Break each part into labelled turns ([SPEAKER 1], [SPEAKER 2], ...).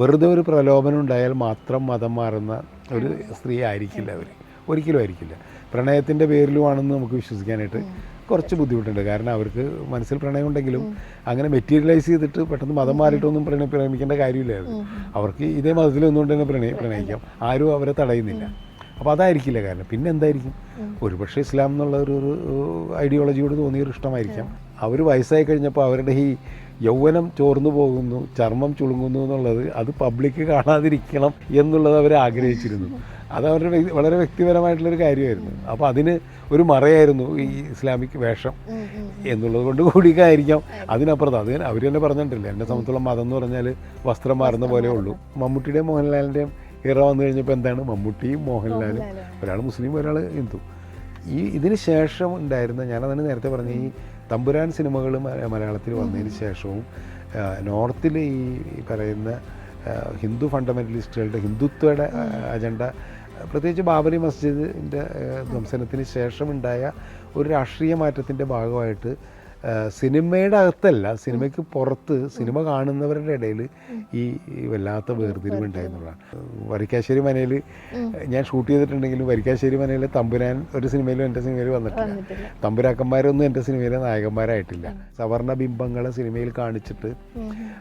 [SPEAKER 1] വെറുതെ ഒരു പ്രലോഭനം ഉണ്ടായാൽ മാത്രം മതം മാറുന്ന ഒരു സ്ത്രീ ആയിരിക്കില്ല അവർ ഒരിക്കലും ആയിരിക്കില്ല. പ്രണയത്തിന്റെ പേരിലുമാണെന്ന് നമുക്ക് വിശ്വസിക്കാനായിട്ട് കുറച്ച് ബുദ്ധിമുട്ടുണ്ട്. കാരണം അവർക്ക് മനസ്സിൽ പ്രണയം ഉണ്ടെങ്കിലും അങ്ങനെ മെറ്റീരിയലൈസ് ചെയ്തിട്ട് പെട്ടെന്ന് മതം മാറിയിട്ടൊന്നും പ്രണയ പ്രേമിക്കേണ്ട കാര്യമില്ലായിരുന്നു അവർക്ക് ഇതേ മതത്തിൽ ഒന്നുകൊണ്ട് തന്നെ പ്രണയ പ്രണയിക്കാം. ആരും അവരെ തടയുന്നില്ല. അപ്പോൾ അതായിരിക്കില്ല കാരണം. പിന്നെ എന്തായിരിക്കും? ഒരുപക്ഷെ ഇസ്ലാം എന്നുള്ള ഒരു ഐഡിയോളജിയോട് തോന്നിയൊരു ഇഷ്ടമായിരിക്കാം. അവർ വയസ്സായി കഴിഞ്ഞപ്പോൾ അവരുടെ ഈ യൗവനം ചോർന്നു പോകുന്നു ചർമ്മം ചുളുങ്ങുന്നു എന്നുള്ളത് അത് പബ്ലിക് കാണാതിരിക്കണം എന്നുള്ളത് അവർ ആഗ്രഹിച്ചിരുന്നു. അത് അവരുടെ വളരെ വ്യക്തിപരമായിട്ടുള്ളൊരു കാര്യമായിരുന്നു. അപ്പോൾ അതിന് ഒരു മറയായിരുന്നു ഈ ഇസ്ലാമിക് വേഷം എന്നുള്ളത് കൊണ്ട് കൂടിയൊക്കെയായിരിക്കാം. അതിനപ്പുറത്ത് അത് അവർ തന്നെ പറഞ്ഞിട്ടില്ല. എന്നെ സംബന്ധിച്ചുള്ള മതം എന്ന് പറഞ്ഞാൽ വസ്ത്രം മാറുന്ന പോലെ ഉള്ളൂ. മമ്മൂട്ടിയുടെയും മോഹൻലാലിന്റെയും ഇറ വന്നു കഴിഞ്ഞപ്പോൾ എന്താണ്? മമ്മൂട്ടിയും മോഹൻലാലും ഒരാൾ മുസ്ലിം ഒരാൾ ഹിന്ദു. ഈ ഇതിന് ശേഷം ഉണ്ടായിരുന്ന ഞാനതാണ് നേരത്തെ പറഞ്ഞ ഈ തമ്പുരാൻ സിനിമകൾ മലയാളത്തിൽ വന്നതിന് ശേഷവും നോർത്തിൽ ഈ പറയുന്ന ഹിന്ദു ഫണ്ടമെന്റലിസ്റ്റുകളുടെ ഹിന്ദുത്വയുടെ അജണ്ട പ്രത്യേകിച്ച് ബാബരി മസ്ജിദിന്റെ ധ്വംസനത്തിന് ശേഷമുണ്ടായ ഒരു രാഷ്ട്രീയ മാറ്റത്തിന്റെ ഭാഗമായിട്ട് സിനിമയുടെ അകത്തല്ല സിനിമയ്ക്ക് പുറത്ത് സിനിമ കാണുന്നവരുടെ ഇടയിൽ ഈ വല്ലാത്ത വേർതിരിവുണ്ടായിരുന്നുള്ളതാണ് വരിക്കാശ്ശേരി മനയിൽ ഞാൻ ഷൂട്ട് ചെയ്തിട്ടുണ്ടെങ്കിലും വരിക്കാശ്ശേരി മനയിൽ തമ്പുരാൻ ഒരു സിനിമയിലും എന്റെ സിനിമയിൽ വന്നിട്ടില്ല.
[SPEAKER 2] വന്നിട്ടില്ല.
[SPEAKER 1] തമ്പുരാക്കന്മാരൊന്നും എന്റെ സിനിമയിലെ നായകന്മാരായിട്ടില്ല. സവർണ ബിംബങ്ങളെ സിനിമയിൽ കാണിച്ചിട്ട്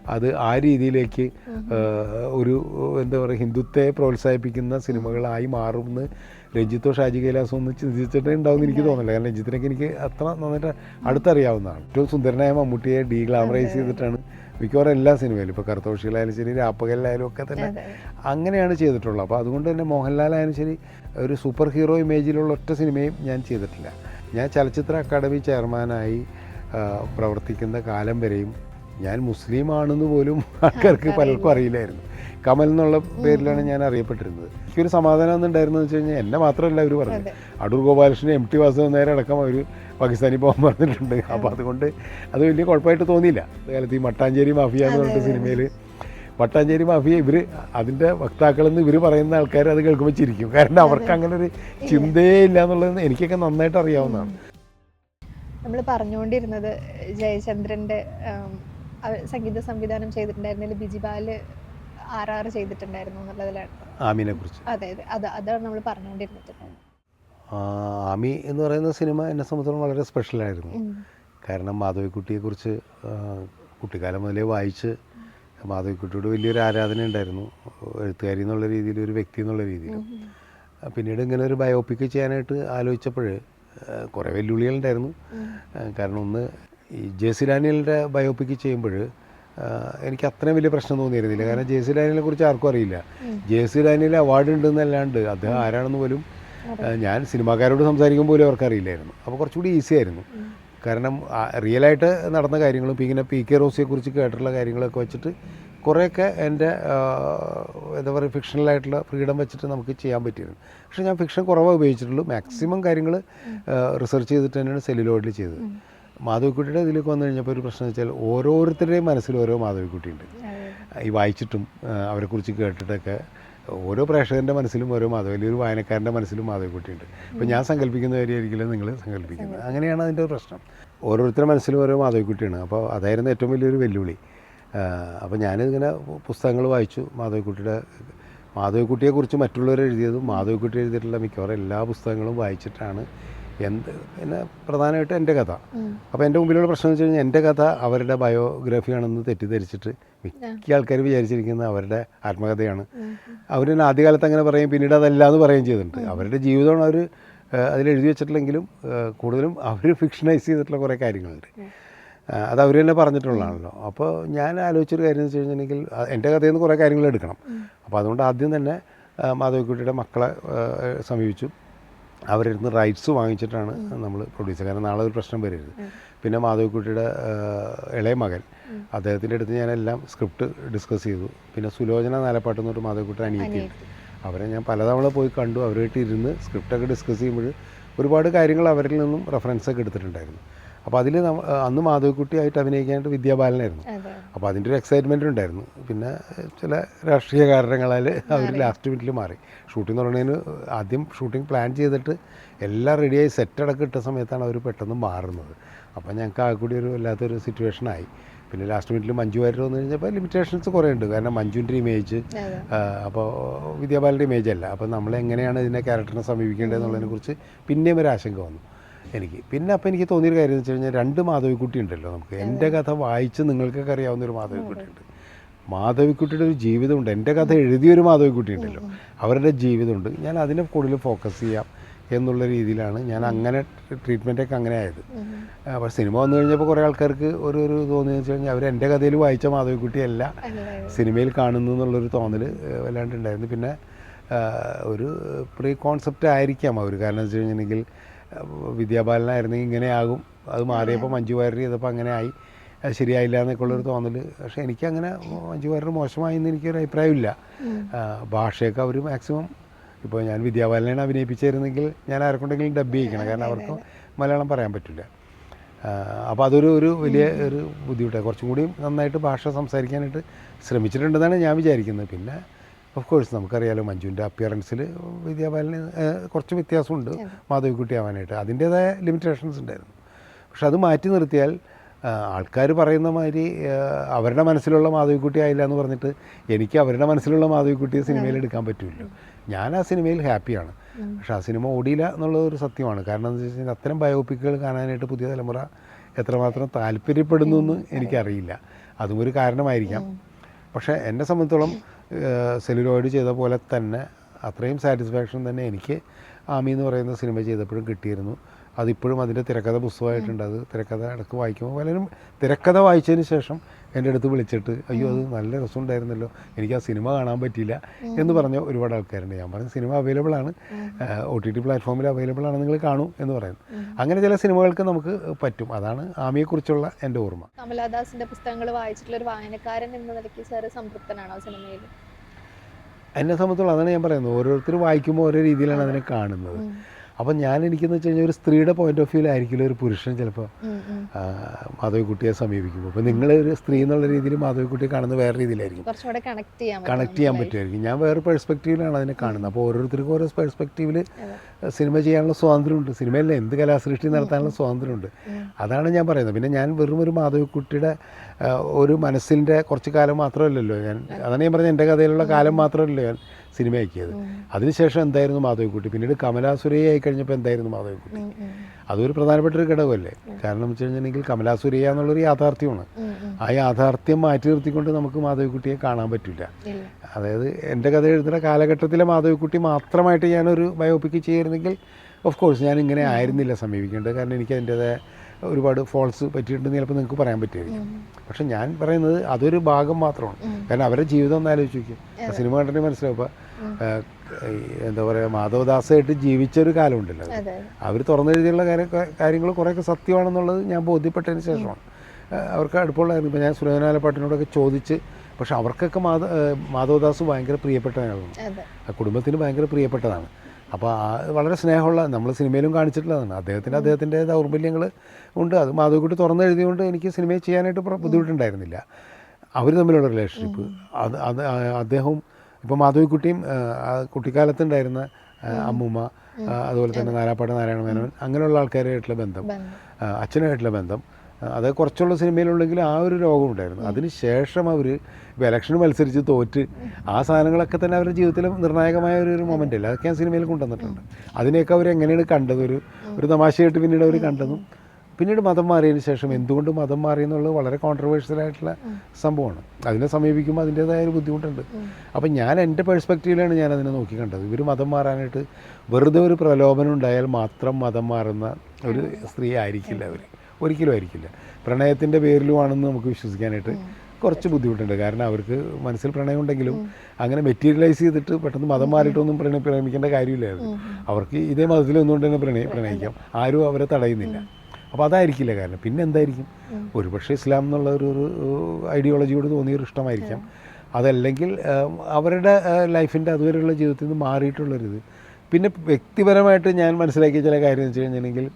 [SPEAKER 1] അത് ആ രീതിയിലേക്ക് ഒരു എന്താ പറയുക ഹിന്ദുത്തെ പ്രോത്സാഹിപ്പിക്കുന്ന സിനിമകളായി മാറുമെന്ന് രഞ്ജിത്തോ ഷാജി കൈലാസോ ഒന്നും ചിന്തിച്ചിട്ടേ ഉണ്ടാവും എനിക്ക് തോന്നില്ല കാരണം രഞ്ജിത്തിനൊക്കെ എനിക്ക് അത്ര നന്നായിട്ട് അടുത്തറിയാവുന്നതാണ്. ഏറ്റവും സുന്ദരനായ മമ്മൂട്ടിയെ ഡീ ഗ്ലാമറൈസ് ചെയ്തിട്ടാണ് മിക്കവാറും എല്ലാ സിനിമയിലും. ഇപ്പോൾ കറുത്തോഷിയിലായാലും ശരി രാപ്പകലിലായാലും ഒക്കെ തന്നെ അങ്ങനെയാണ് ചെയ്തിട്ടുള്ളത്. അപ്പോൾ അതുകൊണ്ട് തന്നെ മോഹൻലാലായാലും ശരി ഒരു സൂപ്പർ ഹീറോ ഇമേജിലുള്ള ഒറ്റ സിനിമയും ഞാൻ ചെയ്തിട്ടില്ല. ഞാൻ ചലച്ചിത്ര അക്കാദമി ചെയർമാനായി പ്രവർത്തിക്കുന്ന കാലം വരെയും ഞാൻ മുസ്ലിം ആണെന്ന് പോലും ആൾക്കാർക്ക് പലർക്കും അറിയില്ലായിരുന്നു. കമൽ എന്നുള്ള പേരിലാണ് ഞാൻ അറിയപ്പെട്ടിരുന്നത്. എനിക്കൊരു സമാധാനം ഒന്നുണ്ടായിരുന്നു വെച്ച് കഴിഞ്ഞാൽ എന്നെ മാത്രമല്ല അവർ പറഞ്ഞത്. അടൂർ ഗോപാലകൃഷ്ണൻ എം ടി വാസുദേവൻ നേരെ അടക്കം അവർ പാകിസ്ഥാനി പോകാൻ പറഞ്ഞിട്ടുണ്ട്. അപ്പോൾ അതുകൊണ്ട് അത് വലിയ കുഴപ്പമായിട്ട് തോന്നിയില്ല. അതുകാലത്ത് ഈ മട്ടാഞ്ചേരി മാഫിയ എന്ന് പറഞ്ഞിട്ട് സിനിമയിൽ മട്ടാഞ്ചേരി മാഫിയ ഇവർ അതിന്റെ വക്താക്കളെന്ന് ഇവർ പറയുന്ന ആൾക്കാർ അത് കേൾക്കുമ്പോൾ ചിരിക്കും. കാരണം അവർക്ക് അങ്ങനെ ഒരു ചിന്തയേ ഇല്ല എന്നുള്ളത് എനിക്കൊക്കെ നന്നായിട്ട് അറിയാവുന്നതാണ്.
[SPEAKER 2] നമ്മൾ പറഞ്ഞുകൊണ്ടിരുന്നത് ജയചന്ദ്രന്റെ സംഗീത സംവിധാനം ചെയ്തിട്ടുണ്ടായിരുന്നതിൽ ബിജിബാൽ ആർ ആർ ചെയ്തിട്ടുണ്ടായിരുന്നു എന്നുള്ളതിലാണ്.
[SPEAKER 1] ആമിനെ കുറിച്ച്
[SPEAKER 2] അതെ അതെ. അത് അതാണ് നമ്മൾ പറഞ്ഞുകൊണ്ടിരുന്നത്.
[SPEAKER 1] ആമി എന്ന് പറയുന്ന സിനിമ എന്നെ സംബന്ധിച്ചിടത്തോളം വളരെ സ്പെഷ്യലായിരുന്നു.
[SPEAKER 2] ആയിരുന്നു
[SPEAKER 1] കാരണം മാധവിക്കുട്ടിയെക്കുറിച്ച് കുറിച്ച് കുട്ടിക്കാലം മുതലേ വായിച്ച് മാധവിക്കുട്ടിയോട് വലിയൊരു ആരാധന ഉണ്ടായിരുന്നു. എഴുത്തുകാരി എന്നുള്ള രീതിയിൽ ഒരു വ്യക്തി എന്നുള്ള രീതിയിൽ. പിന്നീട് ഇങ്ങനെ ഒരു ബയോപിക്ക് ചെയ്യാനായിട്ട് ആലോചിച്ചപ്പോൾ കുറേ വെല്ലുവിളികളുണ്ടായിരുന്നു ഉണ്ടായിരുന്നു. കാരണം ഒന്ന് ഈ ഡാനിയലിന്റെ ബയോപിക്ക് ചെയ്യുമ്പോൾ എനിക്ക് അത്രയും വലിയ പ്രശ്നം തോന്നിയിരുന്നില്ല. കാരണം ജെ സി ഡാനിയലിനെ കുറിച്ച് ആർക്കും അറിയില്ല. ജെ സി ഡാനിയൽ അവാർഡ് ഉണ്ടെന്നല്ലാണ്ട് അദ്ദേഹം ആരാണെന്ന് പോലും ഞാൻ സിനിമാക്കാരോട് സംസാരിക്കുമ്പോൾ പോലും അവർക്ക് അറിയില്ലായിരുന്നു. അപ്പോൾ കുറച്ചുകൂടി ഈസി ആയിരുന്നു. കാരണം റിയൽ റിയലായിട്ട് നടന്ന കാര്യങ്ങളും പിന്നെ ഇങ്ങനെ പി കെ റോസിയെക്കുറിച്ച് കേട്ടിട്ടുള്ള കാര്യങ്ങളൊക്കെ വെച്ചിട്ട് കുറേയൊക്കെ എന്റെ എന്താ പറയുക ഫിക്ഷണലായിട്ടുള്ള ഫ്രീഡം വെച്ചിട്ട് നമുക്ക് ചെയ്യാൻ പറ്റിയിരുന്നു. പക്ഷേ ഞാൻ ഫിക്ഷൻ കുറവാണ് ഉപയോഗിച്ചിട്ടുള്ളൂ. മാക്സിമം കാര്യങ്ങൾ റിസർച്ച് ചെയ്തിട്ട് തന്നെയാണ് സെല്ലുലോയിഡിൽ ചെയ്തത്. മാധവിക്കുട്ടിയുടെ ഇതിലേക്ക് വന്നു കഴിഞ്ഞപ്പോൾ ഒരു പ്രശ്നം വെച്ചാൽ ഓരോരുത്തരുടെയും മനസ്സിൽ ഓരോ മാധവിക്കുട്ടിയുണ്ട്. ഈ വായിച്ചിട്ടും അവരെക്കുറിച്ച് കേട്ടിട്ടൊക്കെ ഓരോ പ്രേക്ഷകന്റെ മനസ്സിലും ഓരോ മാധവ ഒരു വായനക്കാരന്റെ മനസ്സിലും മാധവിക്കുട്ടിയുണ്ട്. അപ്പോൾ ഞാൻ സങ്കല്പിക്കുന്ന കാര്യമായിരിക്കില്ല നിങ്ങൾ സങ്കല്പിക്കുന്നത്? അങ്ങനെയാണ് അതിന്റെ ഒരു പ്രശ്നം. ഓരോരുത്തരുടെ മനസ്സിലും ഓരോ മാധവിക്കുട്ടിയാണ്. അപ്പോൾ അതായിരുന്നു ഏറ്റവും വലിയൊരു വെല്ലുവിളി. അപ്പോൾ ഞാനിങ്ങനെ പുസ്തകങ്ങൾ വായിച്ചു. മാധവിക്കുട്ടിയുടെ മാധവിക്കുട്ടിയെക്കുറിച്ച് മറ്റുള്ളവർ എഴുതിയതും മാധവിക്കുട്ടി എഴുതിയിട്ടുള്ള മിക്കവാറും എല്ലാ പുസ്തകങ്ങളും വായിച്ചിട്ടാണ് എന്ത് പിന്നെ പ്രധാനമായിട്ട് എന്റെ കഥ. അപ്പോൾ എന്റെ മുമ്പിലുള്ള പ്രശ്നം എന്ന് വെച്ച് കഴിഞ്ഞാൽ എന്റെ കഥ അവരുടെ ബയോഗ്രഫിയാണെന്ന് തെറ്റിദ്ധരിച്ചിട്ട് മിക്ക ആൾക്കാർ വിചാരിച്ചിരിക്കുന്നത് അവരുടെ ആത്മകഥയാണ്. അവർ തന്നെ ആദ്യകാലത്ത് അങ്ങനെ പറയും പിന്നീട് അതല്ല എന്ന് പറയുകയും ചെയ്തിട്ടുണ്ട്. അവരുടെ ജീവിതമാണ് അവർ അതിൽ എഴുതി വെച്ചിട്ടില്ലെങ്കിലും കൂടുതലും അവർ ഫിക്ഷനൈസ് ചെയ്തിട്ടുള്ള കുറേ കാര്യങ്ങളുണ്ട്. അത് അവർ തന്നെ പറഞ്ഞിട്ടുള്ളതാണല്ലോ. അപ്പോൾ ഞാൻ ആലോചിച്ചൊരു കാര്യം എന്ന് വെച്ച് കഴിഞ്ഞിട്ടുണ്ടെങ്കിൽ എന്റെ കഥയിൽ നിന്ന് കുറേ കാര്യങ്ങൾ എടുക്കണം. അപ്പോൾ അതുകൊണ്ട് ആദ്യം തന്നെ മാധവിക്കുട്ടിയുടെ മക്കളെ സമീപിച്ചു. അവരിരുന്ന് റൈറ്റ്സ് വാങ്ങിച്ചിട്ടാണ് നമ്മൾ പ്രൊഡ്യൂസ് കാരണം നാളെ ഒരു പ്രശ്നം വരരുത്. പിന്നെ മാധവിക്കുട്ടിയുടെ ഇളയ മകൻ. അദ്ദേഹത്തിന്റെ അടുത്ത് ഞാനെല്ലാം സ്ക്രിപ്റ്റ് ഡിസ്കസ് ചെയ്തു. പിന്നെ സുലോചന നാലപ്പാട്ട് എന്നൊരു മാധവിക്കുട്ടി അനിയത്തിയുണ്ട്. അവരെ ഞാൻ പലതവണ പോയി കണ്ടു. അവരുമായിട്ട് ഇരുന്ന് സ്ക്രിപ്റ്റൊക്കെ ഡിസ്കസ് ചെയ്യുമ്പോൾ ഒരുപാട് കാര്യങ്ങൾ അവരിൽ നിന്നും റെഫറൻസൊക്കെ എടുത്തിട്ടുണ്ടായിരുന്നു. അപ്പോൾ അതിൽ അന്ന് മാധവിക്കുട്ടിയായിട്ട് അഭിനയിക്കാനായിട്ട് വിദ്യാബാലനായിരുന്നു അപ്പോൾ അതിന്റെ ഒരു എക്സൈറ്റ്മെന്റ് ഉണ്ടായിരുന്നു. പിന്നെ ചില രാഷ്ട്രീയ കാരണങ്ങളാൽ അവർ ലാസ്റ്റ് മിനിറ്റിൽ മാറി. ഷൂട്ടിംഗ് തുടങ്ങുന്നതിന് ആദ്യം ഷൂട്ടിംഗ് പ്ലാൻ ചെയ്തിട്ട് എല്ലാം റെഡിയായി സെറ്റ് അടക്കം ഇട്ട സമയത്താണ് അവർ പെട്ടെന്ന് മാറുന്നത്. അപ്പോൾ ഞങ്ങൾക്ക് ആ കൂടി ഒരു വല്ലാത്തൊരു സിറ്റുവേഷനായി പിന്നെ ലാസ്റ്റ് മിനിറ്റിൽ മഞ്ജു വാര്യർ വന്നു കഴിഞ്ഞപ്പോൾ ലിമിറ്റേഷൻസ് കുറേ ഉണ്ട്. കാരണം മഞ്ജുവിന്റെ ഇമേജ് അപ്പോൾ വിദ്യാബാലന്റെ ഇമേജ് അല്ല. അപ്പോൾ നമ്മൾ എങ്ങനെയാണ് ഇതിനെ ക്യാരക്ടറിനെ സമീപിക്കേണ്ടത് എന്നുള്ളതിനെ കുറിച്ച് പിന്നെയും ഒരു ആശങ്ക വന്നു. എനിക്ക്. പിന്നെ അപ്പോൾ എനിക്ക് തോന്നിയൊരു കാര്യം എന്ന് വെച്ച് കഴിഞ്ഞാൽ രണ്ട് മാധവിക്കുട്ടി ഉണ്ടല്ലോ നമുക്ക്. എന്റെ കഥ വായിച്ച് നിങ്ങൾക്കൊക്കെ അറിയാവുന്ന ഒരു മാധവിക്കുട്ടി ഉണ്ട് മാധവിക്കുട്ടിയുടെ ഒരു ജീവിതമുണ്ട്. എന്റെ കഥ എഴുതിയൊരു മാധവിക്കുട്ടി ഉണ്ടല്ലോ. അവരുടെ ജീവിതമുണ്ട്. ഞാൻ അതിനെ കൂടുതൽ ഫോക്കസ് ചെയ്യാം എന്നുള്ള രീതിയിലാണ് ഞാൻ അങ്ങനെ ട്രീറ്റ്മെന്റൊക്കെ അങ്ങനെ ആയത്. അപ്പോൾ സിനിമ വന്നു കഴിഞ്ഞപ്പോൾ കുറേ ആൾക്കാർക്ക് ഒരു ഒരു തോന്നിയെന്ന് വെച്ച് കഴിഞ്ഞാൽ അവർ എന്റെ കഥയിൽ വായിച്ച മാധവിക്കുട്ടിയല്ല സിനിമയിൽ കാണുന്നു എന്നുള്ളൊരു തോന്നൽ വല്ലാണ്ടുണ്ടായിരുന്നു വല്ലാണ്ട് പിന്നെ ഒരു പ്രീ കോൺസെപ്റ്റ് ആയിരിക്കാം അവർ കാരണം എന്ന് വെച്ച് കഴിഞ്ഞിട്ടുണ്ടെങ്കിൽ വിദ്യാബാലനായിരുന്നെങ്കിൽ ഇങ്ങനെയാകും. അത് മാറിയപ്പോൾ മഞ്ജു വാര്യർ ചെയ്തപ്പോൾ അങ്ങനെ ആയി അത് ശരിയായില്ല എന്നൊക്കെ ഉള്ളൊരു തോന്നൽ. പക്ഷേ എനിക്കങ്ങനെ മഞ്ജു വാര്യർ മോശമായി എന്ന് എനിക്കൊരു അഭിപ്രായമില്ല. ഭാഷയൊക്കെ അവർ മാക്സിമം ഇപ്പോൾ ഞാൻ വിദ്യാബാലനാണ് അഭിനയിപ്പിച്ചിരുന്നെങ്കിൽ ഞാൻ ആരെക്കൊണ്ടെങ്കിലും ഡബ് ചെയ്യിക്കണം. കാരണം അവർക്ക് മലയാളം പറയാൻ പറ്റില്ല. അപ്പോൾ അതൊരു ഒരു വലിയ ഒരു ബുദ്ധിമുട്ടാണ് കുറച്ചും കൂടി നന്നായിട്ട് ഭാഷ സംസാരിക്കാനായിട്ട് ശ്രമിച്ചിട്ടുണ്ടെന്നാണ് ഞാൻ വിചാരിക്കുന്നത്. പിന്നെ ഓഫ് കോഴ്സ് നമുക്കറിയാലോ മഞ്ജുവിന്റെ അപ്പിയറൻസിൽ വിദ്യാബാലന് കുറച്ച് വ്യത്യാസമുണ്ട് മാധവിക്കുട്ടി ആവാനായിട്ട്. അതിന്റേതായ ലിമിറ്റേഷൻസ് ഉണ്ടായിരുന്നു. പക്ഷെ അത് മാറ്റി നിർത്തിയാൽ ആൾക്കാർ പറയുന്ന മാതിരി അവരുടെ മനസ്സിലുള്ള മാധവിക്കുട്ടി ആയില്ല എന്ന് പറഞ്ഞിട്ട് എനിക്ക് അവരുടെ മനസ്സിലുള്ള മാധവിക്കുട്ടിയെ സിനിമയിൽ എടുക്കാൻ പറ്റില്ല. ഞാൻ ആ സിനിമയിൽ ഹാപ്പിയാണ്. പക്ഷെ ആ സിനിമ ഓടിയില്ല എന്നുള്ളത് ഒരു സത്യമാണ്. കാരണം എന്താ വെച്ച് കഴിഞ്ഞാൽ അത്തരം ബയോപിക്കുകൾ കാണാനായിട്ട് പുതിയ തലമുറ എത്രമാത്രം താല്പര്യപ്പെടുന്നു എന്ന് എനിക്കറിയില്ല. അതും ഒരു കാരണമായിരിക്കാം. പക്ഷേ എന്നെ സംബന്ധിച്ചോളം സെലുലോയിഡ് ചെയ്ത പോലെ തന്നെ അത്രയും സാറ്റിസ്ഫാക്ഷൻ തന്നെ എനിക്ക് ആമി എന്ന് പറയുന്ന സിനിമ ചെയ്തപ്പോഴും കിട്ടിയിരുന്നു. അതിപ്പോഴും അതിന്റെ തിരക്കഥ പുസ്തകമായിട്ടുണ്ട്. അത് തിരക്കഥ ഇടയ്ക്ക് വായിക്കുമ്പോൾ പലരും തിരക്കഥ വായിച്ചതിന് ശേഷം എന്റെ അടുത്ത് വിളിച്ചിട്ട് അയ്യോ അത് നല്ല രസമുണ്ടായിരുന്നല്ലോ. എനിക്ക് ആ സിനിമ കാണാൻ പറ്റിയില്ല. എന്ന് പറഞ്ഞ ഒരുപാട് ആൾക്കാരുണ്ട്. ഞാൻ പറഞ്ഞു സിനിമ അവൈലബിൾ ആണ്. ഒ ടി ടി പ്ലാറ്റ്ഫോമിൽ അവൈലബിൾ ആണ്. നിങ്ങൾ കാണൂ എന്ന് പറയുന്നു. അങ്ങനെ ചില സിനിമകൾക്ക് നമുക്ക് പറ്റും. അതാണ് ആമിയെക്കുറിച്ചുള്ള എന്റെ ഓർമ്മ.
[SPEAKER 2] കമലാദാസിന്റെ പുസ്തകങ്ങൾ വായിച്ചിട്ടുള്ള ഒരു വായനക്കാരൻ എന്ന നിലയ്ക്ക് സാറ് സംതൃപ്തനാണോ സിനിമയിൽ?
[SPEAKER 1] എന്നെ സംബന്ധിച്ചുള്ള അതാണ് ഞാൻ പറയുന്നത്. ഓരോരുത്തർ വായിക്കുമ്പോൾ ഓരോ രീതിയിലാണ് അതിനെ കാണുന്നത്. അപ്പം ഞാൻ എനിക്കെന്ന് വെച്ച് കഴിഞ്ഞാൽ ഒരു സ്ത്രീയുടെ പോയിന്റ് ഓഫ് വ്യൂലായിരിക്കില്ല ഒരു പുരുഷൻ ചിലപ്പോൾ മാധവിക്കുട്ടിയെ സമീപിക്കുമ്പോൾ അപ്പോൾ നിങ്ങൾ ഒരു സ്ത്രീ എന്നുള്ള രീതിയിൽ മാധവിക്കുട്ടിയെ കാണുന്നത് വേറെ രീതിയിലായിരിക്കും.
[SPEAKER 2] കണക്ട് ചെയ്യാൻ
[SPEAKER 1] പറ്റുമായിരിക്കും. ഞാൻ വേറെ പെർസ്പെക്റ്റീവിലാണ് അതിനെ കാണുന്നത്. അപ്പോൾ ഓരോരുത്തർക്കും ഓരോ പെർസ്പെക്റ്റീവിൽ സിനിമ ചെയ്യാനുള്ള സ്വാതന്ത്ര്യമുണ്ട്. സിനിമയിൽ എന്ത് കലാസൃഷ്ടി നടത്താനുള്ള സ്വാതന്ത്ര്യമുണ്ട്. അതാണ് ഞാൻ പറയുന്നത്. പിന്നെ ഞാൻ വെറും ഒരു മാധവിക്കുട്ടിയുടെ ഒരു മനസ്സിന്റെ കുറച്ച് കാലം മാത്രമല്ലല്ലോ ഞാൻ. അതാണ് ഞാൻ പറഞ്ഞത് എന്റെ കഥയിലുള്ള കാലം മാത്രമല്ലല്ലോ ഞാൻ സിനിമയാക്കിയത് അതിനുശേഷം എന്തായിരുന്നു മാധവിക്കുട്ടി? പിന്നീട് കമലാസുരയ്യ ആയി കഴിഞ്ഞപ്പോൾ എന്തായിരുന്നു മാധവിക്കുട്ടി? അതൊരു പ്രധാനപ്പെട്ട ഒരു ഘടകമല്ലേ കാരണം എന്ന് വെച്ച് കഴിഞ്ഞിട്ടുണ്ടെങ്കിൽ കമലാസുരയ്യ എന്നുള്ളൊരു യാഥാർത്ഥ്യമാണ്. ആ യാഥാർത്ഥ്യം മാറ്റി നിർത്തിക്കൊണ്ട് നമുക്ക് മാധവിക്കുട്ടിയെ കാണാൻ പറ്റില്ല. അതായത് എന്റെ കഥ എഴുതുന്ന കാലഘട്ടത്തിലെ മാധവിക്കുട്ടി മാത്രമായിട്ട് ഞാനൊരു ബയോപിക്ക് ചെയ്യുന്നെങ്കിൽ ഓഫ് കോഴ്സ് ഞാൻ ഇങ്ങനെ ആയിരുന്നില്ല സമീപിക്കേണ്ടത്. കാരണം എനിക്ക് അതിന്റേതായ ഒരുപാട് ഫോൾസ് പറ്റിയിട്ടുണ്ടെന്ന് ചിലപ്പോൾ നിങ്ങൾക്ക് പറയാൻ പറ്റുമായിരിക്കും. പക്ഷെ ഞാൻ പറയുന്നത് അതൊരു ഭാഗം മാത്രമാണ്. കാരണം അവരുടെ ജീവിതം ഒന്ന് ആലോചിച്ച് സിനിമ കണ്ടിട്ട് മനസ്സിലാവുക എന്താ പറയുക മാധവദാസായിട്ട് ജീവിച്ചൊരു കാലമുണ്ടല്ലോ അവർ തുറന്നെഴുതിയുള്ള കാര്യ കാര്യങ്ങൾ കുറേയൊക്കെ സത്യമാണെന്നുള്ളത് ഞാൻ ബോധ്യപ്പെട്ടതിന് ശേഷമാണ്. അവർക്ക് അടുപ്പമുള്ളതായിരുന്നു ഇപ്പോൾ ഞാൻ സുരേന്ദ്രനാലപ്പാട്ടിനോടൊക്കെ ചോദിച്ച് പക്ഷെ അവർക്കൊക്കെ മാധ മാധവദാസ് ഭയങ്കര പ്രിയപ്പെട്ടതാണ് ആ കുടുംബത്തിന് ഭയങ്കര പ്രിയപ്പെട്ടതാണ്. അപ്പോൾ ആ വളരെ സ്നേഹമുള്ള നമ്മൾ സിനിമയിലും കാണിച്ചിട്ടുള്ളതാണ്. അദ്ദേഹത്തിന് അദ്ദേഹത്തിന്റെ ദൗർബല്യങ്ങൾ ഉണ്ട്. അത് മാധവിക്കുട്ടി തുറന്നെഴുതിയതുകൊണ്ട് എനിക്ക് സിനിമയിൽ ചെയ്യാനായിട്ട് ബുദ്ധിമുട്ടുണ്ടായിരുന്നില്ല. അവർ തമ്മിലുള്ള റിലേഷൻഷിപ്പ് അത് അത് അദ്ദേഹവും ഇപ്പോൾ മാധവിക്കുട്ടിയും കുട്ടിക്കാലത്തുണ്ടായിരുന്ന അമ്മൂമ്മ അതുപോലെ തന്നെ നാരാപ്പാട് നാരായണ മേനോൻ അങ്ങനെയുള്ള ആൾക്കാരുമായിട്ടുള്ള ബന്ധം. അച്ഛനുമായിട്ടുള്ള ബന്ധം. അത് കുറച്ചുള്ള സിനിമയിലുണ്ടെങ്കിൽ ആ ഒരു രോഗം ഉണ്ടായിരുന്നു. അതിന് ശേഷം അവർ ഇപ്പോൾ ഇലക്ഷന് മത്സരിച്ച് തോറ്റ് ആ സാധനങ്ങളൊക്കെ തന്നെ അവരുടെ ജീവിതത്തിൽ നിർണായകമായ ഒരു ഒരു മൊമെന്റ് അല്ല? അതൊക്കെ ഞാൻ സിനിമയിൽ കൊണ്ടുവന്നിട്ടുണ്ട്. അതിനെയൊക്കെ അവർ എങ്ങനെയാണ് കണ്ടത്? ഒരു ഒരു തമാശയായിട്ട് പിന്നീട് അവർ കണ്ടതും. പിന്നീട് മതം മാറിയതിന് ശേഷം എന്തുകൊണ്ട് മതം മാറി എന്നുള്ളത് വളരെ കോൺട്രവേഴ്ഷ്യൽ ആയിട്ടുള്ള സംഭവമാണ്. അതിനെ സമീപിക്കുമ്പോൾ അതിന്റേതായ ഒരു ബുദ്ധിമുട്ടുണ്ട്. അപ്പം ഞാൻ എന്റെ പേഴ്സ്പെക്റ്റീവിലാണ് ഞാൻ അതിനെ നോക്കി കണ്ടത്. ഇവർ മതം മാറാനായിട്ട് വെറുതെ ഒരു പ്രലോഭനം ഉണ്ടായാൽ മാത്രം മതം മാറുന്ന ഒരു സ്ത്രീ ആയിരിക്കില്ല അവർ ഒരിക്കലും ആയിരിക്കില്ല. പ്രണയത്തിന്റെ പേരിലുമാണെന്ന് നമുക്ക് വിശ്വസിക്കാനായിട്ട് കുറച്ച് ബുദ്ധിമുട്ടുണ്ട്. കാരണം അവർക്ക് മനസ്സിൽ പ്രണയം ഉണ്ടെങ്കിലും അങ്ങനെ മെറ്റീരിയലൈസ് ചെയ്തിട്ട് പെട്ടെന്ന് മതം മാറിയിട്ടൊന്നും പ്രണയ പ്രേമിക്കേണ്ട കാര്യമില്ലായിരുന്നു അവർക്ക് ഇതേ മതത്തിൽ ഒന്നുകൊണ്ട് തന്നെ പ്രണയ പ്രണയിക്കാം. ആരും അവരെ തടയുന്നില്ല. അപ്പോൾ അതായിരിക്കില്ല കാരണം. പിന്നെ എന്തായിരിക്കും? ഒരുപക്ഷെ ഇസ്ലാം എന്നുള്ള ഒരു ഐഡിയോളജിയോട് തോന്നിയൊരു ഇഷ്ടമായിരിക്കാം. അതല്ലെങ്കിൽ അവരുടെ ലൈഫിന്റെ അതുവരെയുള്ള ജീവിതത്തിൽ നിന്ന് മാറിയിട്ടുള്ളൊരിത്. പിന്നെ വ്യക്തിപരമായിട്ട് ഞാൻ മനസ്സിലാക്കിയ ചില കാര്യം എന്ന് വെച്ച് കഴിഞ്ഞിട്ടുണ്ടെങ്കിൽ